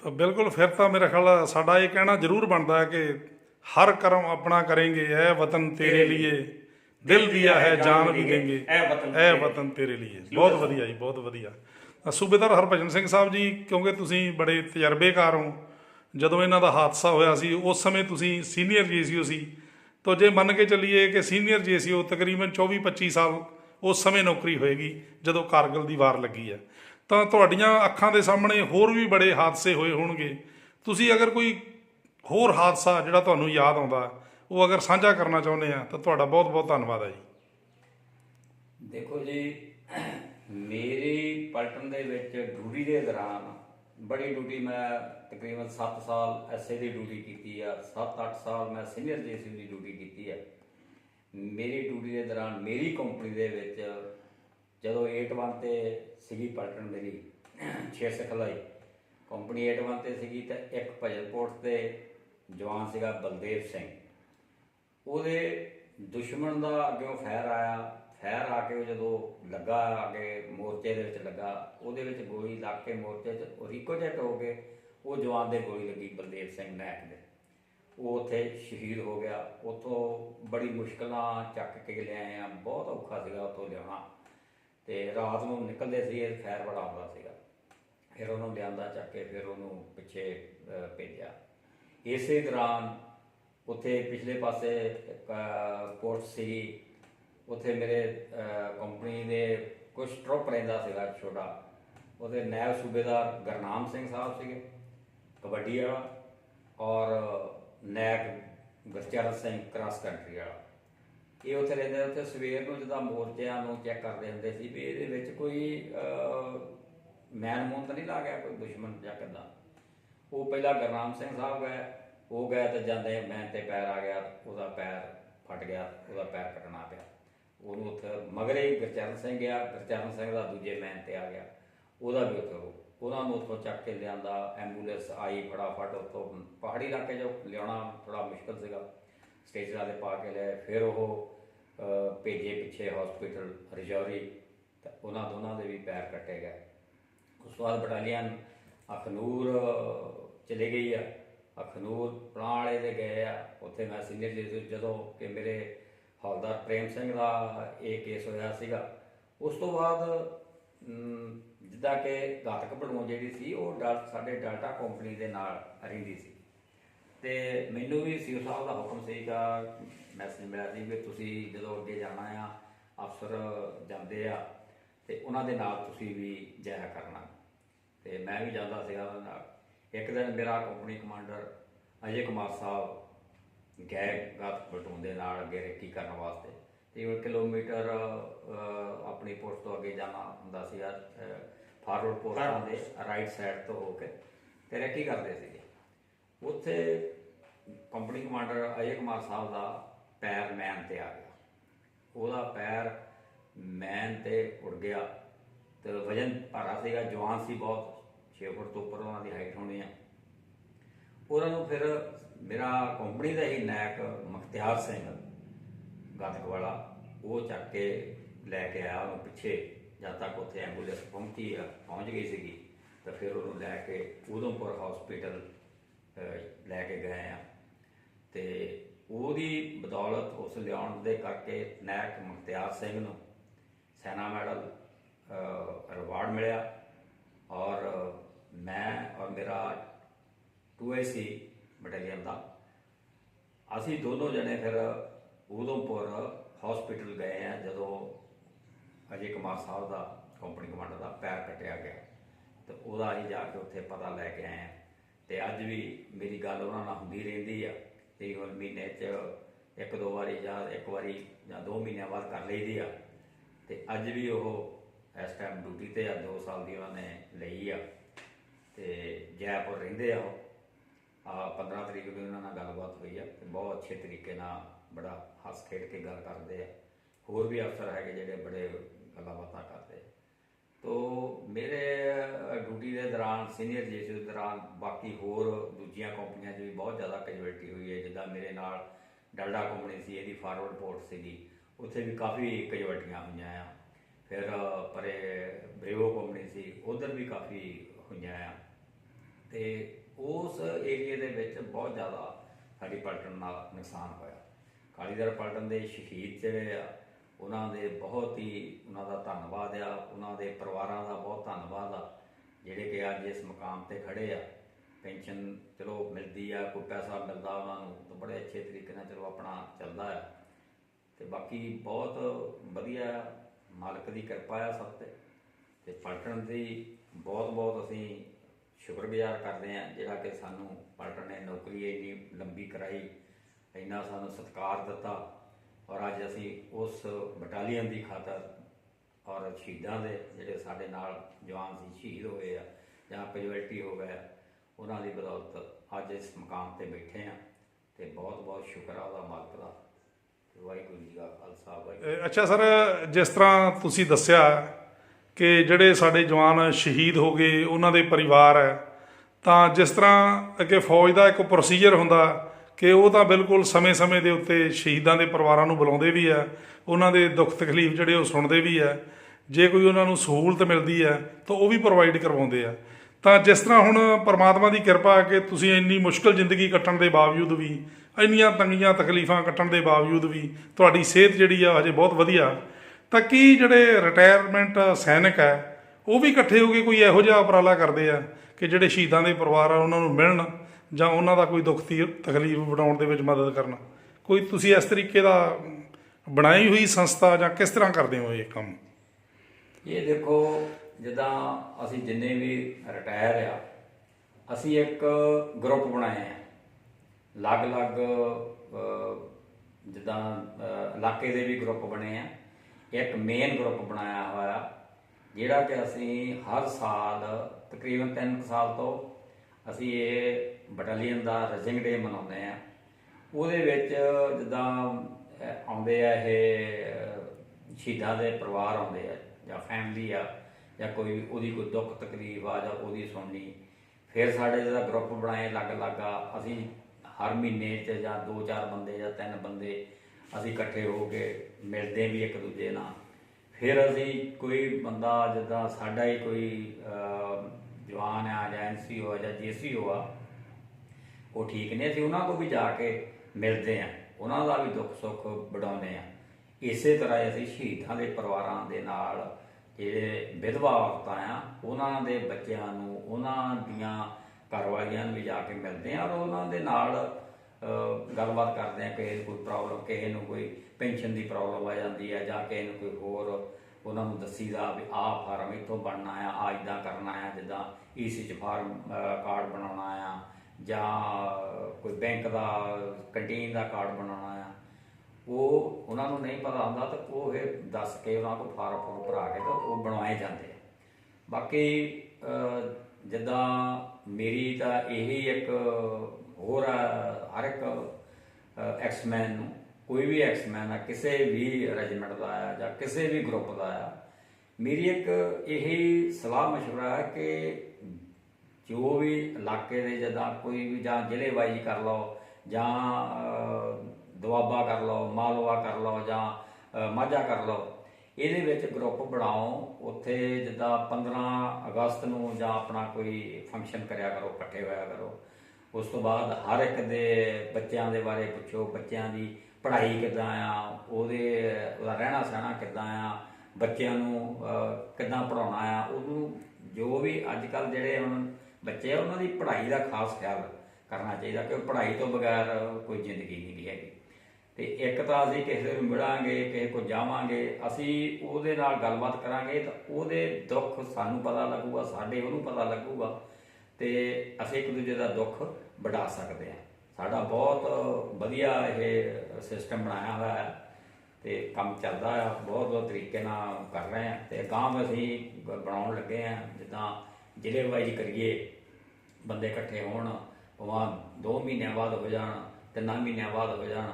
ਤਾਂ ਬਿਲਕੁਲ ਫਿਰ ਤਾਂ ਮੇਰਾ ਖਿਆਲ ਸਾਡਾ ਇਹ ਕਹਿਣਾ ਜ਼ਰੂਰ ਬਣਦਾ ਹੈ ਕਿ ਹਰ ਕਰਮ ਆਪਣਾ ਕਰਾਂਗੇ ਐ ਵਤਨ ਤੇਰੇ ਲਈ ਦਿਲ ਦਿਆ ਹੈ ਜਾਨ ਵੀ ਦੇਂਗੇ ਐ ਵਤਨ ਤੇਰੇ ਲਈ ਬਹੁਤ ਵਧੀਆ ਜੀ ਬਹੁਤ ਵਧੀਆ। ਸੂਬੇਦਾਰ ਹਰਭਜਨ ਸਿੰਘ ਸਾਹਿਬ ਜੀ ਕਿਉਂਕਿ ਤੁਸੀਂ ਬੜੇ ਤਜਰਬੇਕਾਰ ਹੋ ਜਦੋਂ ਇਹਨਾਂ ਦਾ ਹਾਦਸਾ ਹੋਇਆ ਸੀ ਉਸ ਸਮੇਂ ਤੁਸੀਂ ਸੀਨੀਅਰ ਜੀਸੀਓ ਸੀ। ਤਾਂ ਜੇ ਮੰਨ ਕੇ ਚੱਲੀਏ ਕਿ ਸੀਨੀਅਰ ਜੀਸੀਓ ਤਕਰੀਬਨ 24-25 ਸਾਲ ਉਸ ਸਮੇਂ ਨੌਕਰੀ ਹੋਏਗੀ ਜਦੋਂ ਕਾਰਗਲ ਦੀ ਵਾਰ ਲੱਗੀ ਹੈ। ਤਾਂ ਤੁਹਾਡੀਆਂ ਅੱਖਾਂ ਦੇ ਸਾਹਮਣੇ ਹੋਰ ਵੀ ਬੜੇ ਹਾਦਸੇ ਹੋਏ ਹੋਣਗੇ। ਤੁਸੀਂ ਅਗਰ ਕੋਈ ਹੋਰ ਹਾਦਸਾ ਜਿਹੜਾ ਤੁਹਾਨੂੰ ਯਾਦ ਆਉਂਦਾ, ਉਹ ਅਗਰ ਸਾਂਝਾ ਕਰਨਾ ਚਾਹੁੰਦੇ ਆ, ਤਾਂ ਤੁਹਾਡਾ ਬਹੁਤ ਬਹੁਤ ਧੰਨਵਾਦ ਹੈ ਜੀ। ਦੇਖੋ ਜੀ, ਮੇਰੀ ਪਲਟਨ ਦੇ ਵਿੱਚ ਡਿਊਟੀ ਦੇ ਦੌਰਾਨ ਬੜੀ ਡਿਊਟੀ ਮੈਂ ਤਕਰੀਬਨ 7 ਸਾਲ ਐਸਏ ਦੀ ਡਿਊਟੀ ਕੀਤੀ ਆ 7-8 ਸਾਲ ਮੈਂ ਸੀਨੀਅਰ ਜੇਸੀ ਦੀ ਡਿਊਟੀ ਕੀਤੀ ਆ। ਮੇਰੀ ਡਿਊਟੀ ਦੇ ਦੌਰਾਨ ਮੇਰੀ ਕੰਪਨੀ ਦੇ ਵਿੱਚ ਜਦੋਂ 81 ਤੇ ਸੀਗੀ ਪਲਟਨ ਮੇਰੀ ਛੇ ਸਿਖਲਾਈ। ਕੰਪਨੀ 81 ਤੇ ਸੀਗੀ ਤਾਂ ਇੱਕ ਭਜਨਕੋਟ ਤੇ ਜਵਾਨ ਸੀਗਾ ਬਲਦੇਵ ਸਿੰਘ। ਉਹਦੇ ਦੁਸ਼ਮਣ ਦਾ ਅੱਗੇੋਂ ਫੈਰ ਆਇਆ। ਫੈਰ ਆ ਕੇ ਉਹ ਜਦੋਂ ਲੱਗਾ ਅੱਗੇ ਮੋਰਚੇ ਦੇ ਵਿੱਚ ਲੱਗਾ, ਉਹਦੇ ਵਿੱਚ ਗੋਲੀ ਲੱਗ ਕੇ ਮੋਰਚੇ 'ਚ ਉਹ ਇੱਕੋ ਜਿਹਾ ਹੋ ਕੇ ਉਹ ਜਵਾਨ ਦੇ ਗੋਲੀ ਲੱਗੀ ਬਲਦੇਵ ਸਿੰਘ ਨਾਇਕ ਦੇ। ਉਹ ਉੱਥੇ ਸ਼ਹੀਦ ਹੋ ਗਿਆ। ਉੱਥੋਂ ਬੜੀ ਮੁਸ਼ਕਲਾਂ ਚੱਕ ਕੇ ਲਿਆਏ ਆ। ਬਹੁਤ ਔਖਾ ਸੀਗਾ ਉੱਥੋਂ ਲਿਆਉਣਾ। ਤੇ ਰਾਤ ਨੂੰ ਨਿਕਲਦੇ ਸੀ, ਇਹ ਖੈਰ ਬੜਾ ਆਉਂਦਾ ਸੀਗਾ। ਫਿਰ ਉਹਨੂੰ ਲਿਆਂਦਾ ਚੱਕ ਕੇ, ਫਿਰ ਉਹਨੂੰ ਪਿੱਛੇ ਭੇਜਿਆ। ਇਸੇ ਦੌਰਾਨ ਉੱਥੇ ਪਿਛਲੇ ਪਾਸੇ ਇੱਕ ਸੀ। ਉੱਥੇ ਮੇਰੇ ਕੰਪਨੀ ਦੇ ਕੁਝ ਟਰੁੱਪ ਰਹਿੰਦਾ ਸੀਗਾ ਛੋਟਾ। ਉਹਦੇ ਨਾਇਬ ਸੂਬੇਦਾਰ ਗਰਨਾਮ ਸਿੰਘ ਸਾਹਿਬ ਸੀਗੇ, ਕਬੱਡੀ ਵਾਲਾ ਔਰ ਨਾਇਕ ਗੁਰਚਰਨ ਸਿੰਘ ਕ੍ਰਾਸ ਕੰਟਰੀ ਵਾਲਾ। ਇਹ ਉੱਥੇ ਰਹਿੰਦੇ ਉੱਥੇ ਸਵੇਰ ਨੂੰ ਜਦੋਂ ਮੋਰਚਿਆਂ ਨੂੰ ਚੈੱਕ ਕਰਦੇ ਹੁੰਦੇ ਸੀ ਵੀ ਇਹਦੇ ਵਿੱਚ ਕੋਈ ਮੈਨ ਮੂਨ ਤਾਂ ਨਹੀਂ ਲਾ ਗਿਆ, ਕੋਈ ਦੁਸ਼ਮਣ ਜਾਂ ਕਿੱਦਾਂ? ਉਹ ਪਹਿਲਾਂ ਗਰਨਾਮ ਸਿੰਘ ਸਾਹਿਬ ਗਏ, ਉਹ ਗਏ ਤੇ ਜਾਂਦੇ ਮੈਂ ਤੇ ਪੈਰ ਆ ਗਿਆ, ਉਹਦਾ ਪੈਰ ਫਟ ਗਿਆ, ਉਹਦਾ ਪੈਰ ਕੱਟਣਾ ਪਿਆ। ਉਹਨੂੰ ਉੱਥੇ ਮਗਰੇ ਹੀ ਗੁਰਚਰਨ ਸਿੰਘ ਗਿਆ, ਗੁਰਚਰਨ ਸਿੰਘ ਦਾ ਦੂਜੇ ਮੈਨ ਤੇ ਆ ਗਿਆ। ਉਹਦਾ ਵੀ ਉੱਥੇ ਉਹ- ਉਹਨਾਂ ਨੂੰ ਉੱਥੋਂ ਚੱਕ ਕੇ ਲਿਆਂਦਾ, ਐਂਬੂਲੈਂਸ ਆਈ ਫਟਾਫਟ ਉੱਥੋਂ, ਪਹਾੜੀ ਇਲਾਕੇ 'ਚੋਂ ਲਿਆਉਣਾ ਥੋੜਾ ਮੁਸ਼ਕਲ ਸੀਗਾ। ਸਟੇਜ ਵਾਲੇ ਪਾ ਕੇ ਲਿਆਏ, ਫਿਰ ਉਹ ਭੇਜੇ ਪਿੱਛੇ ਹਸਪੀਟਲ ਰਜੌਰੀ ਤਾਂ ਉਹਨਾਂ ਦੋਨਾਂ ਦੇ ਵੀ ਪੈਰ ਕੱਟੇ ਗਏ। ਉਸ ਤੋਂ ਬਾਅਦ ਬਟਾਲੀਅਨ ਅਖਨੂਰ ਅਹ, ਚਲੇ ਗਈ ਆ। ਅਖਨੂਰ ਪ੍ਰਾਣ ਵਾਲੇ ਦੇ ਗਏ ਆ। ਉੱਥੇ ਮੈਂ ਸੀਨੀਅਰ ਜੀ ਜਦੋਂ ਕਿ ਮੇਰੇ ਹੌਲਦਾਰ ਪ੍ਰੇਮ ਸਿੰਘ ਦਾ ਇਹ ਕੇਸ ਹੋਇਆ ਸੀਗਾ ਉਸ ਤੋਂ ਬਾਅਦ ਜਿੱਦਾਂ ਕਿ ਘਾਤਕ ਬਣਾਉ ਜਿਹੜੀ ਸੀ ਉਹ ਡਾਲ ਸਾਡੇ ਡਾਟਾ ਕੰਪਨੀ ਦੇ ਨਾਲ ਰਹਿੰਦੀ ਸੀ। ਤੇ ਮੈਨੂੰ ਵੀ ਸੀਓ ਸਾਹਿਬ ਦਾ ਹੁਕਮ ਸੀਗਾ ਮੈਸੇਜ ਮਿਲਿਆ ਸੀ ਵੀ ਤੁਸੀਂ ਜਦੋਂ ਅੱਗੇ ਜਾਣਾ ਆ ਅਫਸਰ ਜਾਂਦੇ ਆ ਤੇ ਉਹਨਾਂ ਦੇ ਨਾਲ ਤੁਸੀਂ ਵੀ ਜਾਇਆ ਕਰਨਾ। ਤੇ ਮੈਂ ਵੀ ਜਾਂਦਾ ਸੀਗਾ ਉਹਨਾਂ ਨਾਲ। ਇੱਕ ਦਿਨ ਮੇਰਾ ਕੰਪਨੀ ਕਮਾਂਡਰ ਅਜੇ ਕੁਮਾਰ ਸਾਹਿਬ ਗਏ ਗਾਤ ਪਟੂਨ ਦੇ ਨਾਲ ਅੱਗੇ ਰੇਕੀ ਕਰਨ ਵਾਸਤੇ। ਤੇ ਉਹ ਕਿਲੋਮੀਟਰ ਅਹ, ਆਪਣੀ ਪੋਸਟ ਤੋਂ ਅੱਗੇ ਜਾਣਾ ਹੁੰਦਾ ਸੀਗਾ ਫਾਰਵਰਡ ਪੋਸਟਾਂ ਦੇ ਰਾਈਟ ਸਾਈਡ ਤੋਂ ਹੋ ਕੇ ਤੇ ਰੇਕੀ ਕਰਦੇ ਸੀਗੇ। ਉੱਥੇ ਕੰਪਨੀ ਕਮਾਂਡਰ ਅਜੇ ਕੁਮਾਰ ਸਾਹਿਬ ਦਾ ਪੈਰ ਮੈਨ ਤੇ ਆ ਗਿਆ। ਉਹਦਾ ਪੈਰ ਮੈਨ ਤੇ ਉੜ ਗਿਆ ਤੇ ਵਜਨ ਭਾਰਾ ਸੀਗਾ, ਜਵਾਨ ਸੀ ਬਹੁਤ 6 ਫੁੱਟ ਤੋਂ ਉੱਪਰ ਉਹਨਾਂ ਦੀ ਹਾਈਟ ਹੋਣੀ ਆ। ਉਹਨਾਂ ਨੂੰ ਫਿਰ ਮੇਰਾ ਕੰਪਨੀ ਦਾ ਹੀ ਨਾਇਕ ਮੁਖਤਿਆਰ ਸਿੰਘ ਗਾਤਕ ਵਾਲਾ ਉਹ ਚੱਕ ਕੇ ਲੈ ਕੇ ਆਇਆ ਉਹਨੂੰ ਪਿੱਛੇ, ਜਦ ਤੱਕ ਉੱਥੇ ਐਂਬੂਲੈਂਸ ਪਹੁੰਚੀ ਆ, ਪਹੁੰਚ ਗਈ ਸੀਗੀ, ਤਾਂ ਫਿਰ ਉਹਨੂੰ ਲੈ ਕੇ ਉਧਮਪੁਰ ਹਸਪੀਟਲ ਲੈ ਕੇ ਗਏ ਆ। ਤੇ ਉਹਦੀ ਬਦੌਲਤ ਉਸ ਲਿਆਉਣ ਦੇ ਕਰਕੇ ਨਾਇਕ ਮੁਖਤਿਆਰ ਸਿੰਘ ਨੂੰ ਸੈਨਾ ਮੈਡਲ ਅਵਾਰਡ ਮਿਲਿਆ। ਔਰ ਮੈਂ ਔਰ ਮੇਰਾ 2AC ਬਟਾਲੀਅਨ ਦਾ। ਅਸੀਂ ਦੋਨੋਂ ਜਣੇ ਫਿਰ ਉਧਮਪੁਰ ਹਸਪੀਟਲ ਗਏ ਆ ਜਦੋਂ ਅਜੇ ਕੁਮਾਰ ਸਾਹਿਬ ਦਾ ਕੰਪਨੀ ਕਮਾਂਡਰ ਦਾ ਪੈਰ ਕੱਟਿਆ ਗਿਆ। ਤੇ ਉਹਦਾ ਅਸੀਂ ਜਾ ਕੇ ਉੱਥੇ ਪਤਾ ਲੈ ਕੇ ਆਏ ਆ ਤੇ ਅੱਜ ਵੀ ਮੇਰੀ ਗੱਲ ਉਹਨਾਂ ਨਾਲ ਹੁੰਦੀ ਰਹਿੰਦੀ ਆ। ਤੇ ਹੁਣ ਮਹੀਨੇ 'ਚ ਇੱਕ ਦੋ ਵਾਰੀ ਜਾਂ ਇੱਕ ਵਾਰੀ ਜਾਂ ਦੋ ਮਹੀਨਿਆਂ ਬਾਅਦ ਕਰ ਲਈਦੀ ਆ। ਤੇ ਅੱਜ ਵੀ ਉਹ ਇਸ ਟਾਈਮ ਡਿਊਟੀ ਤੇ ਆ 2 ਸਾਲ ਦੀ ਉਹਨਾਂ ਨੇ ਲਈ ਆ। ਤੇ ਜੈਪੁਰ ਰਹਿੰਦੇ ਆ ਉਹ। ਆ 15 ਤਰੀਕ ਨੂੰ ਉਹਨਾਂ ਨਾਲ ਗੱਲਬਾਤ ਹੋਈ ਆ ਤੇ ਬਹੁਤ ਅੱਛੇ ਤਰੀਕੇ ਨਾਲ ਬੜਾ ਹੱਸ ਖੇਡ ਕੇ ਗੱਲ ਕਰਦੇ ਆ। ਹੋਰ ਵੀ ਅਫਸਰ ਹੈਗੇ ਜਿਹੜੇ ਬੜੇ ਗੱਲਾਂ ਬਾਤਾਂ ਕਰਦੇ ਤੋ ਮੇਰੇ ਡਿਊਟੀ ਦੇ ਦੌਰਾਨ ਸੀਨੀਅਰ ਜੇਸੀ ਦੇ ਦੌਰਾਨ ਬਾਕੀ ਹੋਰ ਦੂਜੀਆਂ ਕੰਪਨੀਆਂ 'ਚ ਵੀ ਬਹੁਤ ਜ਼ਿਆਦਾ ਕੈਜੁਅਲਟੀ ਹੋਈ ਹੈ, ਜਿੱਦਾਂ ਮੇਰੇ ਨਾਲ ਡਲਡਾ ਕੰਪਨੀ ਸੀ, ਇਹਦੀ ਫਾਰਵਰਡ ਪੋਰਟ ਸੀਗੀ, ਉੱਥੇ ਵੀ ਕਾਫੀ ਕੈਜੁਅਲਟੀਆਂ ਹੋਈਆਂ ਆ। ਫਿਰ ਪਰੇ ਬ੍ਰੇਵੋ ਕੰਪਨੀ ਸੀ, ਉਧਰ ਵੀ ਕਾਫੀ ਹੋਈਆਂ ਆ। ਤੇ ਉਸ ਏਰੀਏ ਦੇ ਵਿੱਚ ਬਹੁਤ ਜ਼ਿਆਦਾ ਸਾਡੀ ਪਲਟਨ ਨਾਲ ਨੁਕਸਾਨ ਹੋਇਆ। ਕਾਲੀਦਰ ਪਲਟਨ ਦੇ ਸ਼ਹੀਦ ਜਿਹੜੇ ਆ ਉਹਨਾਂ ਦੇ ਬਹੁਤ ਹੀ ਉਹਨਾਂ ਦਾ ਧੰਨਵਾਦ ਆ, ਉਹਨਾਂ ਦੇ ਪਰਿਵਾਰਾਂ ਦਾ ਬਹੁਤ ਧੰਨਵਾਦ ਆ, ਜਿਹੜੇ ਕਿ ਅੱਜ ਇਸ ਮੁਕਾਮ ਤੇ ਖੜੇ ਆ। ਪੈਨਸ਼ਨ ਚਲੋ ਮਿਲਦੀ ਆ, ਕੋਈ ਪੈਸਾ ਮਿਲਦਾ ਉਹਨਾਂ ਨੂੰ, ਤਾਂ ਬੜੇ ਅੱਛੇ ਤਰੀਕੇ ਨਾਲ ਚਲੋ ਆਪਣਾ ਚੱਲਦਾ ਆ। ਤੇ ਬਾਕੀ ਬਹੁਤ ਵਧੀਆ ਮਾਲਕ ਦੀ ਕਿਰਪਾ ਆ ਸਭ ਤੇ। ਤੇ ਪਲਟਣ ਦੀ ਬਹੁਤ ਬਹੁਤ ਅਸੀਂ ਸ਼ੁਕਰਗੁਜ਼ਾਰ ਕਰਦੇ ਆ, ਜਿਹੜਾ ਕਿ ਸਾਨੂੰ ਪਲਟਣ ਨੇ ਨੌਕਰੀ ਇੰਨੀ ਲੰਬੀ ਕਰਾਈ, ਇੰਨਾ ਸਾਨੂੰ ਸਤਿਕਾਰ ਦਿੱਤਾ। ਔਰ ਅੱਜ ਅਸੀਂ ਉਸ ਬਟਾਲੀਅਨ ਦੀ ਖਾਤਰ ਔਰ ਸ਼ਹੀਦਾਂ ਦੇ ਜਿਹੜੇ ਸਾਡੇ ਨਾਲ ਜਵਾਨ ਸੀ ਸ਼ਹੀਦ ਹੋਏ ਆ ਜਾਂ ਕੈਜੁਅਲਟੀ ਹੋ ਗਏ ਉਹਨਾਂ ਦੀ ਬਦੌਲਤ ਅੱਜ ਇਸ ਮੁਕਾਮ ਤੇ ਬੈਠੇ ਆ ਤੇ ਬਹੁਤ ਬਹੁਤ ਸ਼ੁਕਰ ਆ ਉਹਦਾ ਮਾਲਕ ਦਾ ਵਾਹਿਗੁਰੂ ਜੀ ਦਾ ਖਾਲਸਾ, ਵਾਹਿਗੁਰੂ ਅੱਛਾ ਸਰ, ਜਿਸ ਤਰ੍ਹਾਂ ਤੁਸੀਂ ਦੱਸਿਆ ਕਿ ਜਿਹੜੇ ਸਾਡੇ ਜਵਾਨ ਸ਼ਹੀਦ ਹੋ ਗਏ, ਉਹਨਾਂ ਦੇ ਪਰਿਵਾਰ ਹੈ, ਤਾਂ ਜਿਸ ਤਰ੍ਹਾਂ ਅੱਗੇ ਫੌਜ ਦਾ ਇੱਕ ਪ੍ਰੋਸੀਜਰ ਹੁੰਦਾ ਕਿ ਉਹ ਤਾਂ ਬਿਲਕੁਲ ਸਮੇਂ-ਸਮੇਂ ਦੇ ਉੱਤੇ ਸ਼ਹੀਦਾਂ ਦੇ ਪਰਿਵਾਰਾਂ ਨੂੰ ਬੁਲਾਉਂਦੇ ਵੀ ਆ, ਉਹਨਾਂ ਦੇ ਦੁੱਖ ਤਕਲੀਫ ਜਿਹੜੇ ਉਹ ਸੁਣਦੇ ਵੀ ਆ। ਜੇ ਕੋਈ ਉਹਨਾਂ ਨੂੰ ਸਹੂਲਤ ਮਿਲਦੀ ਹੈ ਤਾਂ ਉਹ ਵੀ ਪ੍ਰੋਵਾਈਡ ਕਰਵਾਉਂਦੇ ਆ। ਤਾਂ ਜਿਸ ਤਰ੍ਹਾਂ ਹੁਣ ਪਰਮਾਤਮਾ ਦੀ ਕਿਰਪਾ ਕਿ ਤੁਸੀਂ ਇੰਨੀ ਮੁਸ਼ਕਲ ਜ਼ਿੰਦਗੀ ਕੱਟਣ ਦੇ ਬਾਵਜੂਦ ਵੀ, ਇੰਨੀਆਂ ਤੰਗੀਆਂ ਤਕਲੀਫਾਂ ਕੱਟਣ ਦੇ ਬਾਵਜੂਦ ਵੀ ਤੁਹਾਡੀ ਸਿਹਤ ਜਿਹੜੀ ਆ ਹਜੇ ਬਹੁਤ ਵਧੀਆ, ਤਾਂ ਕੀ ਜਿਹੜੇ ਰਿਟਾਇਰਮੈਂਟ ਸੈਨਿਕ ਹੈ ਉਹ ਵੀ ਇਕੱਠੇ ਹੋ ਕੇ ਕੋਈ ਇਹੋ ਜਿਹਾ ਉਪਰਾਲਾ ਕਰਦੇ ਆ ਕਿ ਜਿਹੜੇ ਸ਼ਹੀਦਾਂ ਦੇ ਪਰਿਵਾਰ ਆ, ਉਹਨਾਂ ਨੂੰ ਮਿਲਣ? ਜਾਂ ਉਹਨਾਂ ਦਾ ਕੋਈ ਦੁੱਖ ਤੀ- ਤਕਲੀਫ ਬਣਾਉਣ ਦੇ ਵਿੱਚ ਮਦਦ ਕਰਨ। ਕੋਈ ਤੁਸੀਂ ਇਸ ਤਰੀਕੇ ਦਾ ਬਣਾਈ ਹੋਈ ਸੰਸਥਾ ਜਾਂ ਕਿਸ ਤਰ੍ਹਾਂ ਕਰਦੇ ਹੋ ਇਹ ਕੰਮ? ਇਹ ਦੇਖੋ, ਜਿੱਦਾਂ ਅਸੀਂ ਜਿੰਨੇ ਵੀ ਰਿਟਾਇਰ ਆ, ਅਸੀਂ ਇੱਕ ਗਰੁੱਪ ਬਣਾਏ ਆ। ਅਲੱਗ-ਅਲੱਗ ਜਿੱਦਾਂ ਇਲਾਕੇ ਦੇ ਵੀ ਗਰੁੱਪ ਬਣੇ ਆ। ਇੱਕ ਮੇਨ ਗਰੁੱਪ ਬਣਾਇਆ ਹੋਇਆ, ਜਿਹੜਾ ਕਿ ਅਸੀਂ ਹਰ ਸਾਲ ਤਕਰੀਬਨ 3 ਸਾਲ ਤੋਂ ਅਸੀਂ ਇਹ ਬਟਾਲੀਅਨ ਦਾ ਰਜਿੰਗ ਡੇ ਮਨਾਉਂਦੇ ਆ। ਉਹਦੇ ਵਿੱਚ ਜਿੱਦਾਂ ਆਉਂਦੇ ਆ ਇਹ ਸ਼ਹੀਦਾਂ ਦੇ ਪਰਿਵਾਰ ਆਉਂਦੇ ਆ, ਜਾਂ ਫੈਮਿਲੀ ਆ, ਜਾਂ ਕੋਈ ਉਹਦੀ ਕੋਈ ਦੁੱਖ ਤਕਲੀਫ ਆ, ਜਾਂ ਉਹਦੀ ਸੁਣਨੀ। ਫਿਰ ਸਾਡੇ ਜਿਹੜਾ ਗਰੁੱਪ ਬਣਾਏ ਅਲੱਗ-ਅਲੱਗ ਆ, ਅਸੀਂ ਹਰ ਮਹੀਨੇ 'ਚ ਜਾਂ ਦੋ ਚਾਰ ਬੰਦੇ ਜਾਂ ਤਿੰਨ ਬੰਦੇ ਅਸੀਂ ਇਕੱਠੇ ਹੋ ਕੇ ਮਿਲਦੇ ਵੀ ਇੱਕ ਦੂਜੇ ਨਾਲ। ਫਿਰ ਅਸੀਂ ਕੋਈ ਬੰਦਾ ਜਿੱਦਾਂ ਸਾਡਾ ਹੀ ਕੋਈ ਜਵਾਨ ਆ ਜਾਂ ਐਨਸੀਓ ਆ ਜਾਂ ਜੀਸੀਓ ਆ ਉਹ ਠੀਕ ਨੇ, ਅਸੀਂ ਉਹਨਾਂ ਕੋਲ ਵੀ ਜਾ ਕੇ ਮਿਲਦੇ ਆ ਉਹਨਾਂ ਦਾ ਵੀ ਦੁੱਖ ਸੁੱਖ ਵਡਾਉਂਦੇ ਆ ਇਸੇ ਤਰ੍ਹਾਂ ਹੀ ਅਸੀਂ ਸ਼ਹੀਦਾਂ ਦੇ ਪਰਿਵਾਰਾਂ ਦੇ ਨਾਲ ਜਿਹੜੇ ਵਿਧਵਾ ਔਰਤਾਂ ਆ, ਉਹਨਾਂ ਦੇ ਬੱਚਿਆਂ ਨੂੰ, ਉਹਨਾਂ ਦੀਆਂ ਘਰਵਾਲੀਆਂ ਨੂੰ ਵੀ ਜਾ ਕੇ ਮਿਲਦੇ ਆ ਔਰ ਉਹਨਾਂ ਦੇ ਨਾਲ ਗੱਲਬਾਤ ਕਰਦੇ ਆ ਕਿ ਕੋਈ ਪ੍ਰੋਬਲਮ ਕਿਸੇ ਨੂੰ ਕੋਈ ਪੈਨਸ਼ਨ ਦੀ ਪ੍ਰੋਬਲਮ ਆ ਜਾਂਦੀ ਹੈ ਜਾਂ ਕਿਸੇ ਨੂੰ ਕੋਈ ਹੋਰ ਉਹਨਾਂ ਨੂੰ ਦੱਸੀਦਾ ਵੀ ਆਹ ਫਾਰਮ ਇੱਥੋਂ ਬਣਨਾ ਆ ਆ ਇਦਾਂ ਕਰਨਾ ਆ, ਜਿੱਦਾਂ ਈਸੀ ਚ ਫਾਰਮ ਕਾਰਡ ਬਣਾਉਣਾ ਆ। ਜਾਂ ਕੋਈ ਬੈਂਕ ਦਾ ਕੰਟੀਨ ਦਾ ਕਾਰਡ ਬਣਾਉਣਾ ਆ ਉਹ ਉਹਨਾਂ ਨੂੰ ਨਹੀਂ ਪਤਾ ਹੁੰਦਾ ਤਾਂ ਉਹ ਇਹ ਦੱਸ ਕੇ ਉਹਨਾਂ ਕੋਲ ਫਾਰਮ ਫੁਰਮ ਭਰਾ ਕੇ ਤਾਂ ਉਹ ਬਣਵਾਏ ਜਾਂਦੇ ਆ। ਬਾਕੀ ਜਿੱਦਾਂ ਮੇਰੀ ਤਾਂ ਇਹੀ ਇੱਕ ਹੋਰ ਆ, ਹਰ ਇੱਕ ਐਕਸਮੈਨ ਨੂੰ ਕੋਈ ਵੀ ਐਕਸਮੈਨ ਆ ਕਿਸੇ ਵੀ ਰੈਜੀਮੈਂਟ ਦਾ ਆ ਜਾਂ ਕਿਸੇ ਵੀ ਗਰੁੱਪ ਦਾ ਆ ਮੇਰੀ ਇੱਕ ਇਹੀ ਸਲਾਹ ਮਸ਼ਵਰਾ ਹੈ ਕਿ ਜੋ ਵੀ ਇਲਾਕੇ ਦੇ ਜਦਾਂ ਕੋਈ ਵੀ ਜਾਂ ਜ਼ਿਲ੍ਹੇ ਵਾਈਜ਼ ਕਰ ਲਓ ਜਾਂ ਦੁਆਬਾ ਕਰ ਲਓ ਮਾਲਵਾ ਕਰ ਲਓ ਜਾਂ ਮਾਝਾ ਕਰ ਲਓ ਇਹਦੇ ਵਿੱਚ ਗਰੁੱਪ ਬਣਾਓ। ਉੱਥੇ ਜਿੱਦਾਂ 15 ਅਗਸਤ ਨੂੰ ਜਾਂ ਆਪਣਾ ਕੋਈ ਫੰਕਸ਼ਨ ਕਰਿਆ ਕਰੋ ਇਕੱਠੇ ਹੋਇਆ ਕਰੋ। ਉਸ ਤੋਂ ਬਾਅਦ ਹਰ ਇੱਕ ਦੇ ਬੱਚਿਆਂ ਦੇ ਬਾਰੇ ਪੁੱਛੋ ਬੱਚਿਆਂ ਦੀ ਪੜ੍ਹਾਈ ਕਿੱਦਾਂ ਆ ਉਹਦੇ ਉਹਦਾ ਰਹਿਣਾ ਸਹਿਣਾ ਕਿੱਦਾਂ ਆ ਬੱਚਿਆਂ ਨੂੰ ਅਹ, ਕਿੱਦਾਂ ਪੜਾਉਣਾ ਆ ਉਹਨੂੰ ਜੋ ਵੀ ਅੱਜ ਕੱਲ ਜਿਹੜੇ ਹੁਣ ਬੱਚੇ ਆ, ਉਹਨਾਂ ਦੀ ਪੜ੍ਹਾਈ ਦਾ ਖਾਸ ਖਿਆਲ ਕਰਨਾ ਚਾਹੀਦਾ ਕਿ ਪੜ੍ਹਾਈ ਤੋਂ ਬਗੈਰ ਕੋਈ ਜ਼ਿੰਦਗੀ ਨਹੀਂ ਹੈਗੀ। ਤੇ ਇੱਕ ਤਾਂ ਅਸੀਂ ਕਿਸੇ ਨੂੰ ਮਿਲਾਂਗੇ, ਕਿਸੇ ਕੋਲ ਜਾਵਾਂਗੇ, ਅਸੀਂ ਉਹਦੇ ਨਾਲ ਗੱਲਬਾਤ ਕਰਾਂਗੇ ਤਾਂ ਉਹਦੇ ਦੁੱਖ ਸਾਨੂੰ ਪਤਾ ਲੱਗੂਗਾ, ਸਾਡੇ ਉਹਨੂੰ ਪਤਾ ਲੱਗੂਗਾ ਤੇ ਅਸੀਂ ਇੱਕ ਦੂਜੇ ਦਾ ਦੁੱਖ ਵੰਡਾ ਸਕਦੇ ਹਾਂ। ਸਾਡਾ ਬਹੁਤ ਵਧੀਆ ਇਹ ਸਿਸਟਮ ਬਣਾਇਆ ਹੋਇਆ ਹੈ ਤੇ ਕੰਮ ਚੱਲਦਾ ਆ ਬਹੁਤ ਬਹੁਤ ਤਰੀਕੇ ਨਾਲ ਕਰ ਰਹੇ ਹਾਂ ਤੇ ਗਾਂਵ ਅਸੀਂ ਬਣਾਉਣ ਲੱਗੇ ਹਾਂ, ਜਿੱਦਾਂ ਜ਼ਿਲ੍ਹੇ ਵਾਈਜ਼ ਕਰੀਏ, ਬੰਦੇ ਇਕੱਠੇ ਹੋਣ, ਭਾਵੇਂ 2 ਮਹੀਨਿਆਂ ਬਾਅਦ ਹੋ ਜਾਣ, ਤਿੰਨਾਂ ਮਹੀਨਿਆਂ ਬਾਅਦ ਹੋ ਜਾਣ,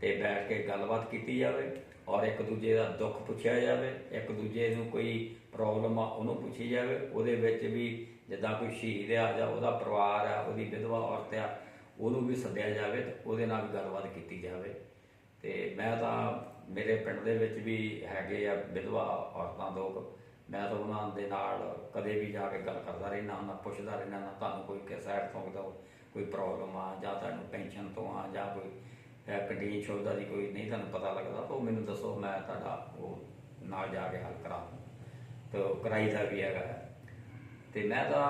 ਤੇ ਬੈਠ ਕੇ ਗੱਲਬਾਤ ਕੀਤੀ ਜਾਵੇ ਔਰ ਇੱਕ ਦੂਜੇ ਦਾ ਦੁੱਖ ਪੁੱਛਿਆ ਜਾਵੇ, ਇੱਕ ਦੂਜੇ ਨੂੰ ਕੋਈ ਪ੍ਰੋਬਲਮ ਆ ਉਹਨੂੰ ਪੁੱਛੀ ਜਾਵੇ, ਉਹਦੇ ਵਿੱਚ ਵੀ ਜਿੱਦਾਂ ਕੋਈ ਸ਼ਹੀਦ ਆ ਜਾਂ ਉਹਦਾ ਪਰਿਵਾਰ ਆ, ਉਹਦੀ ਵਿਧਵਾ ਔਰਤ ਆ, ਉਹਨੂੰ ਵੀ ਸੱਦਿਆ ਜਾਵੇ ਤੇ ਉਹਦੇ ਨਾਲ ਵੀ ਗੱਲਬਾਤ ਕੀਤੀ ਜਾਵੇ। ਤੇ ਮੈਂ ਤਾਂ ਮੇਰੇ ਪਿੰਡ ਦੇ ਵਿੱਚ ਵੀ ਹੈਗੇ ਆ ਵਿਧਵਾ ਔਰਤਾਂ, ਲੋਕ। ਮੈਂ ਤਾਂ ਉਹਨਾਂ ਦੇ ਨਾਲ ਕਦੇ ਵੀ ਜਾ ਕੇ ਗੱਲ ਕਰਦਾ ਰਹਿਣਾ ਹੁੰਦਾ ਪੁੱਛਦਾ ਰਹਿਣਾ ਨਾ ਤੁਹਾਨੂੰ ਕੋਈ ਕਿਸ ਸਾਈਡ ਤੋਂ ਦਾ ਕੋਈ ਪ੍ਰੋਬਲਮ ਆ, ਜਾਂ ਤੁਹਾਨੂੰ ਪੈਨਸ਼ਨ ਤੋਂ ਆ, ਜਾਂ ਕੋਈ ਕੰਡੀਸ਼ਨ ਸ਼ੁਵਿਧਾ ਦੀ ਕੋਈ ਨਹੀਂ ਤੁਹਾਨੂੰ ਪਤਾ ਲੱਗਦਾ, ਤਾਂ ਉਹ ਮੈਨੂੰ ਦੱਸੋ, ਮੈਂ ਤੁਹਾਡਾ ਉਹ ਨਾਲ ਜਾ ਕੇ ਹੱਲ ਕਰਾ ਦੂੰ। ਤੇ ਉਹ ਕਰਾਈਦਾ ਵੀ ਹੈਗਾ ਤੇ ਮੈਂ ਤਾਂ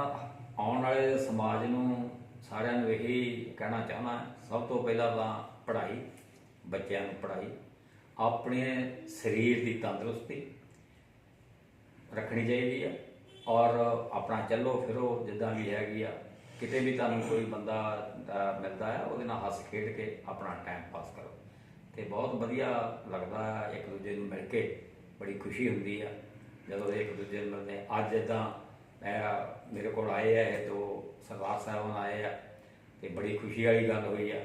ਆਉਣ ਵਾਲੇ ਸਮਾਜ ਨੂੰ ਸਾਰਿਆਂ ਨੂੰ ਇਹੀ ਕਹਿਣਾ ਚਾਹੁੰਦਾ ਸਭ ਤੋਂ ਪਹਿਲਾਂ ਤਾਂ ਪੜ੍ਹਾਈ, ਬੱਚਿਆਂ ਨੂੰ ਪੜ੍ਹਾਈ, ਆਪਣੇ ਸਰੀਰ ਦੀ ਤੰਦਰੁਸਤੀ ਰੱਖਣੀ ਚਾਹੀਦੀ ਆ। ਔਰ ਆਪਣਾ ਚੱਲੋ, ਫਿਰੋ, ਜਿੱਦਾਂ ਵੀ ਹੈਗੀ ਆ। ਕਿਤੇ ਵੀ ਤੁਹਾਨੂੰ ਕੋਈ ਬੰਦਾ ਮਿਲਦਾ ਹੈ ਉਹਦੇ ਨਾਲ ਹੱਸ ਖੇਡ ਕੇ ਆਪਣਾ ਟਾਈਮ ਪਾਸ ਕਰੋ। ਤੇ ਬਹੁਤ ਵਧੀਆ ਲੱਗਦਾ ਆ, ਇੱਕ ਦੂਜੇ ਨੂੰ ਮਿਲ ਕੇ ਬੜੀ ਖੁਸ਼ੀ ਹੁੰਦੀ ਆ। ਜਦੋਂ ਇੱਕ ਦੂਜੇ ਨੂੰ ਮਿਲਦੇ ਆ। ਅੱਜ ਇਦਾਂ ਮੇਰੇ ਕੋਲ ਆਏ ਆ, ਇਹ ਦੋ ਸਰਦਾਰ ਸਾਹਿਬਾਨ ਆਏ ਆ, ਤੇ ਬੜੀ ਖੁਸ਼ੀ ਵਾਲੀ ਗੱਲ ਹੋਈ ਆ।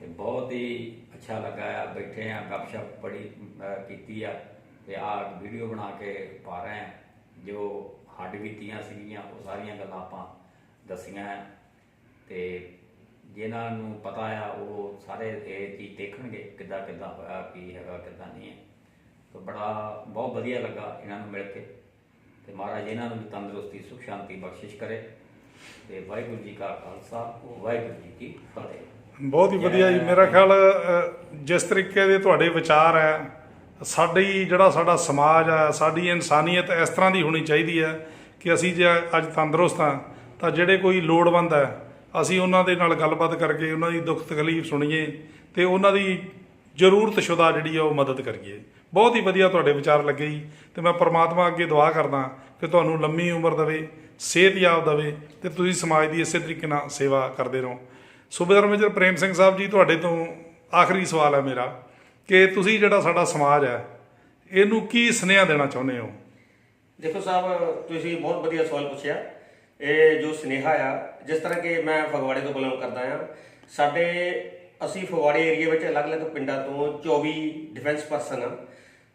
ਤੇ ਬਹੁਤ ਹੀ ਅੱਛਾ ਲੱਗਾ ਆ, ਬੈਠੇ ਆ, ਗੱਪਸ਼ਪ ਬੜੀ ਕੀਤੀ ਆ। ਤੇ ਆ ਵੀਡੀਓ ਬਣਾ ਕੇ ਪਾ ਰਹੇ ਆ ਜੋ ਹੱਡ ਬੀਤੀਆਂ ਸੀਗੀਆਂ, ਉਹ ਸਾਰੀਆਂ ਗੱਲਾਂ ਆਪਾਂ ਦੱਸੀਆਂ ਆ ਤੇ ਜਿਨ੍ਹਾਂ ਨੂੰ ਪਤਾ ਆ, ਉਹ ਸਾਰੇ ਇਹ ਚੀਜ਼ ਦੇਖਣਗੇ, ਕਿੱਦਾਂ ਕਿੱਦਾਂ ਹੋਇਆ, ਕੀ ਹੈਗਾ, ਕਿੱਦਾਂ ਨਹੀਂ ਹੈ। ਤਾਂ ਬੜਾ, ਬਹੁਤ ਵਧੀਆ ਲੱਗਾ ਇਹਨਾਂ ਨੂੰ ਮਿਲ ਕੇ। ਤੇ ਮਹਾਰਾਜ ਇਹਨਾਂ ਨੂੰ ਵੀ ਤੰਦਰੁਸਤੀ, ਸੁਖ, ਸ਼ਾਂਤੀ ਬਖਸ਼ਿਸ਼ ਕਰੇ। ਤੇ ਵਾਹਿਗੁਰੂ ਜੀ ਕਾ ਖਾਲਸਾ, ਵਾਹਿਗੁਰੂ ਜੀ ਕੀ ਫਤਿਹ। ਬਹੁਤ ਹੀ ਵਧੀਆ ਜੀ। ਮੇਰਾ ਖਿਆਲ ਜਿਸ ਤਰੀਕੇ ਦੇ ਤੁਹਾਡੇ ਵਿਚਾਰ ਹੈ ਸਾਡੀ ਜਿਹੜਾ ਸਾਡਾ ਸਮਾਜ ਆ, ਸਾਡੀ ਇਨਸਾਨੀਅਤ ਇਸ ਤਰ੍ਹਾਂ ਦੀ ਹੋਣੀ ਚਾਹੀਦੀ ਹੈ ਕਿ ਅਸੀਂ ਜੇ ਅੱਜ ਤੰਦਰੁਸਤ ਹਾਂ, ਤਾਂ ਜਿਹੜੇ ਕੋਈ ਲੋੜਵੰਦ ਹੈ, ਅਸੀਂ ਉਹਨਾਂ ਦੇ ਨਾਲ ਗੱਲਬਾਤ ਕਰਕੇ ਉਹਨਾਂ ਦੀ ਦੁੱਖ ਤਕਲੀਫ ਸੁਣੀਏ ਤੇ ਉਹਨਾਂ ਦੀ ਜ਼ਰੂਰਤਸ਼ੁਦਾ ਜਿਹੜੀ ਆ ਉਹ ਮਦਦ ਕਰੀਏ। ਬਹੁਤ ਹੀ ਵਧੀਆ ਤੁਹਾਡੇ ਵਿਚਾਰ ਲੱਗੇ ਜੀ ਤੇ ਮੈਂ ਪ੍ਰਮਾਤਮਾ ਅੱਗੇ ਦੁਆ ਕਰਦਾ ਕਿ ਤੁਹਾਨੂੰ ਲੰਮੀ ਉਮਰ ਦੇਵੇ ਸਿਹਤਯਾਬ ਦੇਵੇ ਤੇ ਤੁਸੀਂ ਸਮਾਜ ਦੀ ਇਸੇ ਤਰੀਕੇ ਨਾਲ ਸੇਵਾ ਕਰਦੇ ਰਹੋ। ਸੂਬੇਦਾਰ ਮੇਜਰ ਪ੍ਰੇਮ ਸਿੰਘ ਸਾਹਿਬ ਜੀ, ਤੁਹਾਡੇ ਤੋਂ ਆਖਰੀ ਸਵਾਲ ਹੈ ਮੇਰਾ। ਕਿ ਤੁਸੀਂ ਜਿਹੜਾ ਸਾਡਾ ਸਮਾਜ ਹੈ, ਇਹਨੂੰ ਕੀ ਸੁਨੇਹਾ ਦੇਣਾ ਚਾਹੁੰਦੇ ਹੋ? ਦੇਖੋ ਸਾਹਿਬ, ਤੁਸੀਂ ਬਹੁਤ ਵਧੀਆ ਸਵਾਲ ਪੁੱਛਿਆ। ਇਹ ਜੋ ਸੁਨੇਹਾ ਆ, ਜਿਸ ਤਰ੍ਹਾਂ ਕਿ ਮੈਂ ਫਗਵਾੜੇ ਤੋਂ ਬਿਲੋਂਗ ਕਰਦਾ ਆ, ਸਾਡੇ ਅਸੀਂ ਫਗਵਾੜੇ ਏਰੀਆ ਵਿੱਚ ਅਲੱਗ-ਅਲੱਗ ਪਿੰਡਾਂ ਤੋਂ 24 ਡਿਫੈਂਸ ਪਰਸਨ ਆ।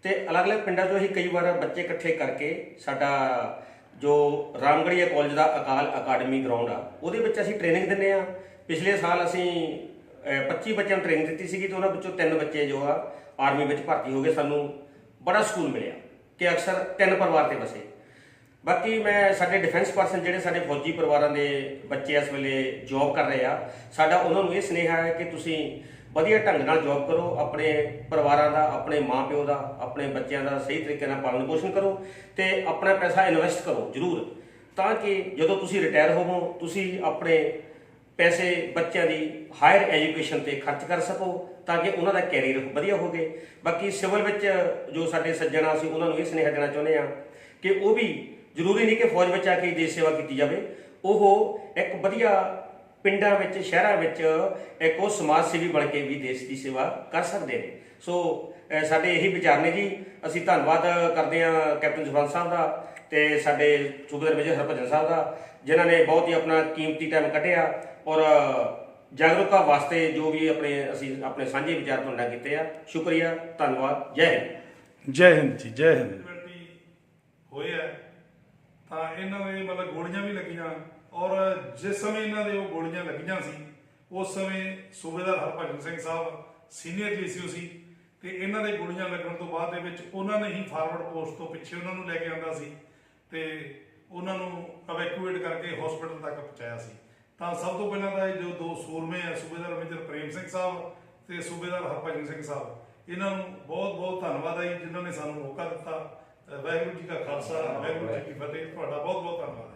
ਤੇ ਅਲੱਗ-ਅਲੱਗ ਪਿੰਡਾਂ ਤੋਂ ਅਸੀਂ ਕਈ ਵਾਰ ਬੱਚੇ ਇਕੱਠੇ ਕਰਕੇ ਸਾਡਾ ਜੋ ਰਾਮਗੜੀਆ ਕਾਲਜ ਦਾ ਅਕਾਲ ਅਕੈਡਮੀ ਗਰਾਊਂਡ ਆ, ਉਹਦੇ ਵਿੱਚ ਅਸੀਂ ਟ੍ਰੇਨਿੰਗ ਦਿੰਦੇ ਆ। ਪਿਛਲੇ ਸਾਲ ਅਸੀਂ 25 ਬੱਚਿਆਂ ਨੂੰ ਟ੍ਰੇਨਿੰਗ ਦਿੱਤੀ ਸੀਗੀ ਤੇ ਉਹਨਾਂ ਵਿੱਚੋਂ ਤਿੰਨ ਬੱਚੇ ਜੋ ਆ ਆਰਮੀ ਵਿੱਚ ਭਰਤੀ ਹੋ ਗਏ ਸਾਨੂੰ, ਬੜਾ ਸਕੂਨ ਮਿਲਿਆ ਕਿ ਅਕਸਰ ਤਿੰਨ ਪਰਿਵਾਰ ਤੇ ਵਸੇ। ਬਾਕੀ ਮੈਂ ਸਾਡੇ ਡਿਫੈਂਸ ਪਰਸਨ ਜਿਹੜੇ ਸਾਡੇ ਫੌਜੀ ਪਰਿਵਾਰਾਂ ਦੇ ਬੱਚੇ ਇਸ ਵੇਲੇ ਜੌਬ ਕਰ ਰਹੇ ਆ, ਸਾਡਾ ਉਹਨਾਂ ਨੂੰ ਇਹ ਸੁਨੇਹਾ ਹੈ ਕਿ ਤੁਸੀਂ ਵਧੀਆ ਢੰਗ ਨਾਲ ਜੌਬ ਕਰੋ, ਆਪਣੇ ਪਰਿਵਾਰਾਂ ਦਾ, ਆਪਣੇ ਮਾਪਿਓ ਦਾ, ਆਪਣੇ ਬੱਚਿਆਂ ਦਾ ਸਹੀ ਤਰੀਕੇ ਨਾਲ ਪਾਲਣ ਪੋਸ਼ਣ ਕਰੋ ਤੇ ਆਪਣਾ ਪੈਸਾ ਇਨਵੈਸਟ ਕਰੋ ਜ਼ਰੂਰ। ਤਾਂ ਕਿ ਜਦੋਂ ਤੁਸੀਂ ਰਿਟਾਇਰ ਹੋਵੋ, ਤੁਸੀਂ ਆਪਣੇ ਪੈਸੇ ਬੱਚਿਆਂ ਦੀ ਹਾਇਰ ਐਜੂਕੇਸ਼ਨ ਤੇ ਖਰਚ ਕਰ ਸਕੋ ਤਾਂ ਕਿ ਉਹਨਾਂ ਦਾ ਕੈਰੀਅਰ ਵਧੀਆ ਹੋਵੇ ਬਾਕੀ ਸਿਵਲ ਵਿੱਚ ਜੋ ਸਾਡੇ ਸੱਜਣਾ ਸੀ ਉਹਨਾਂ ਨੂੰ ਇਹ ਸੁਨੇਹਾ ਦੇਣਾ ਚਾਹੁੰਦੇ ਆ ਕਿ ਉਹ ਵੀ ਜ਼ਰੂਰੀ ਨਹੀਂ ਕਿ ਫੌਜ ਵਿੱਚ ਆ ਕੇ ਦੇਸ਼ ਸੇਵਾ ਕੀਤੀ ਜਾਵੇ। ਉਹ ਇੱਕ ਵਧੀਆ ਪਿੰਡਾਂ ਵਿੱਚ, ਸ਼ਹਿਰਾਂ ਵਿੱਚ ਇੱਕ ਉਹ ਸਮਾਜ ਸੇਵੀ ਬਣ ਕੇ ਵੀ ਦੇਸ਼ ਦੀ ਸੇਵਾ ਕਰ ਸਕਦੇ ਨੇ। ਸੋ ਸਾਡੇ ਇਹੀ ਵਿਚਾਰ ਨੇ ਜੀ। ਅਸੀਂ ਧੰਨਵਾਦ ਕਰਦੇ ਹਾਂ ਕੈਪਟਨ ਜਸਵੰਤ ਸਾਹਿਬ ਦਾ ਤੇ ਸਾਡੇ ਸੂਬੇਦਾਰ ਮੇਜਰ ਹਰਭਜਨ ਸਾਹਿਬ ਦਾ। ਜਿਨ੍ਹਾਂ ਨੇ ਬਹੁਤ ਹੀ ਆਪਣਾ ਕੀਮਤੀ ਟਾਈਮ ਕੱਢਿਆ ਔਰ ਜਾਗਰੂਕਤਾ ਵਾਸਤੇ ਜੋ ਵੀ ਆਪਣੇ ਅਸੀਂ ਆਪਣੇ ਸਾਂਝੇ ਵਿਚਾਰ ਤੁਹਾਡੇ ਕੀਤੇ ਆ। ਸ਼ੁਕਰੀਆ ਧੰਨਵਾਦ ਜੈ ਹਿੰਦ। ਜੈ ਹਿੰਦ ਜੀ ਜੈ ਹਿੰਦ। ਹੋਇਆ ਤਾਂ ਇਹਨਾਂ ਦੇ ਮਤਲਬ ਗੋਲੀਆਂ ਵੀ ਲੱਗੀਆਂ ਔਰ ਜਿਸ ਸਮੇਂ ਇਹਨਾਂ ਦੇ ਉਹ ਗੋਲੀਆਂ ਲੱਗੀਆਂ ਸੀ ਉਸ ਸਮੇਂ ਸੂਬੇਦਾਰ ਹਰਭਜਨ ਸਿੰਘ ਸਾਹਿਬ ਸੀਨੀਅਰ ਜੀਸੀਓ ਸੀ ਤੇ ਇਹਨਾਂ ਦੇ ਗੋਲੀਆਂ ਲੱਗਣ ਤੋਂ ਬਾਅਦ ਦੇ ਵਿੱਚ ਉਹਨਾਂ ਨੇ ਹੀ ਫਾਰਵਰਡ ਪੋਸਟ ਤੋਂ ਪਿੱਛੇ ਉਹਨਾਂ ਨੂੰ ਲੈ ਕੇ ਆਂਦਾ ਸੀ ਤੇ ਉਹਨਾਂ ਨੂੰ ਇਵੈਕੂਏਟ ਕਰਕੇ ਹਸਪੀਟਲ ਤੱਕ ਪਹੁੰਚਾਇਆ ਸੀ। ਤਾਂ ਸਭ ਤੋਂ ਪਹਿਲਾਂ ਤਾਂ ਇਹ ਜੋ ਦੋ ਸੂਰਮੇ ਆ ਸੂਬੇਦਾਰ ਮੇਜਰ ਪ੍ਰੇਮ ਸਿੰਘ ਸਾਹਿਬ ਤੇ ਸੂਬੇਦਾਰ ਹਰਭਜਨ ਸਿੰਘ ਸਾਹਿਬ ਇਹਨਾਂ ਨੂੰ ਬਹੁਤ ਬਹੁਤ ਧੰਨਵਾਦ ਹੈ ਜੀ, ਜਿਨ੍ਹਾਂ ਨੇ ਸਾਨੂੰ ਮੌਕਾ ਦਿੱਤਾ। ਵਾਹਿਗੁਰੂ ਜੀ ਕਾ ਖਾਲਸਾ ਵਾਹਿਗੁਰੂ ਜੀ ਕੀ ਫਤਿਹ। ਤੁਹਾਡਾ ਬਹੁਤ ਬਹੁਤ ਧੰਨਵਾਦ।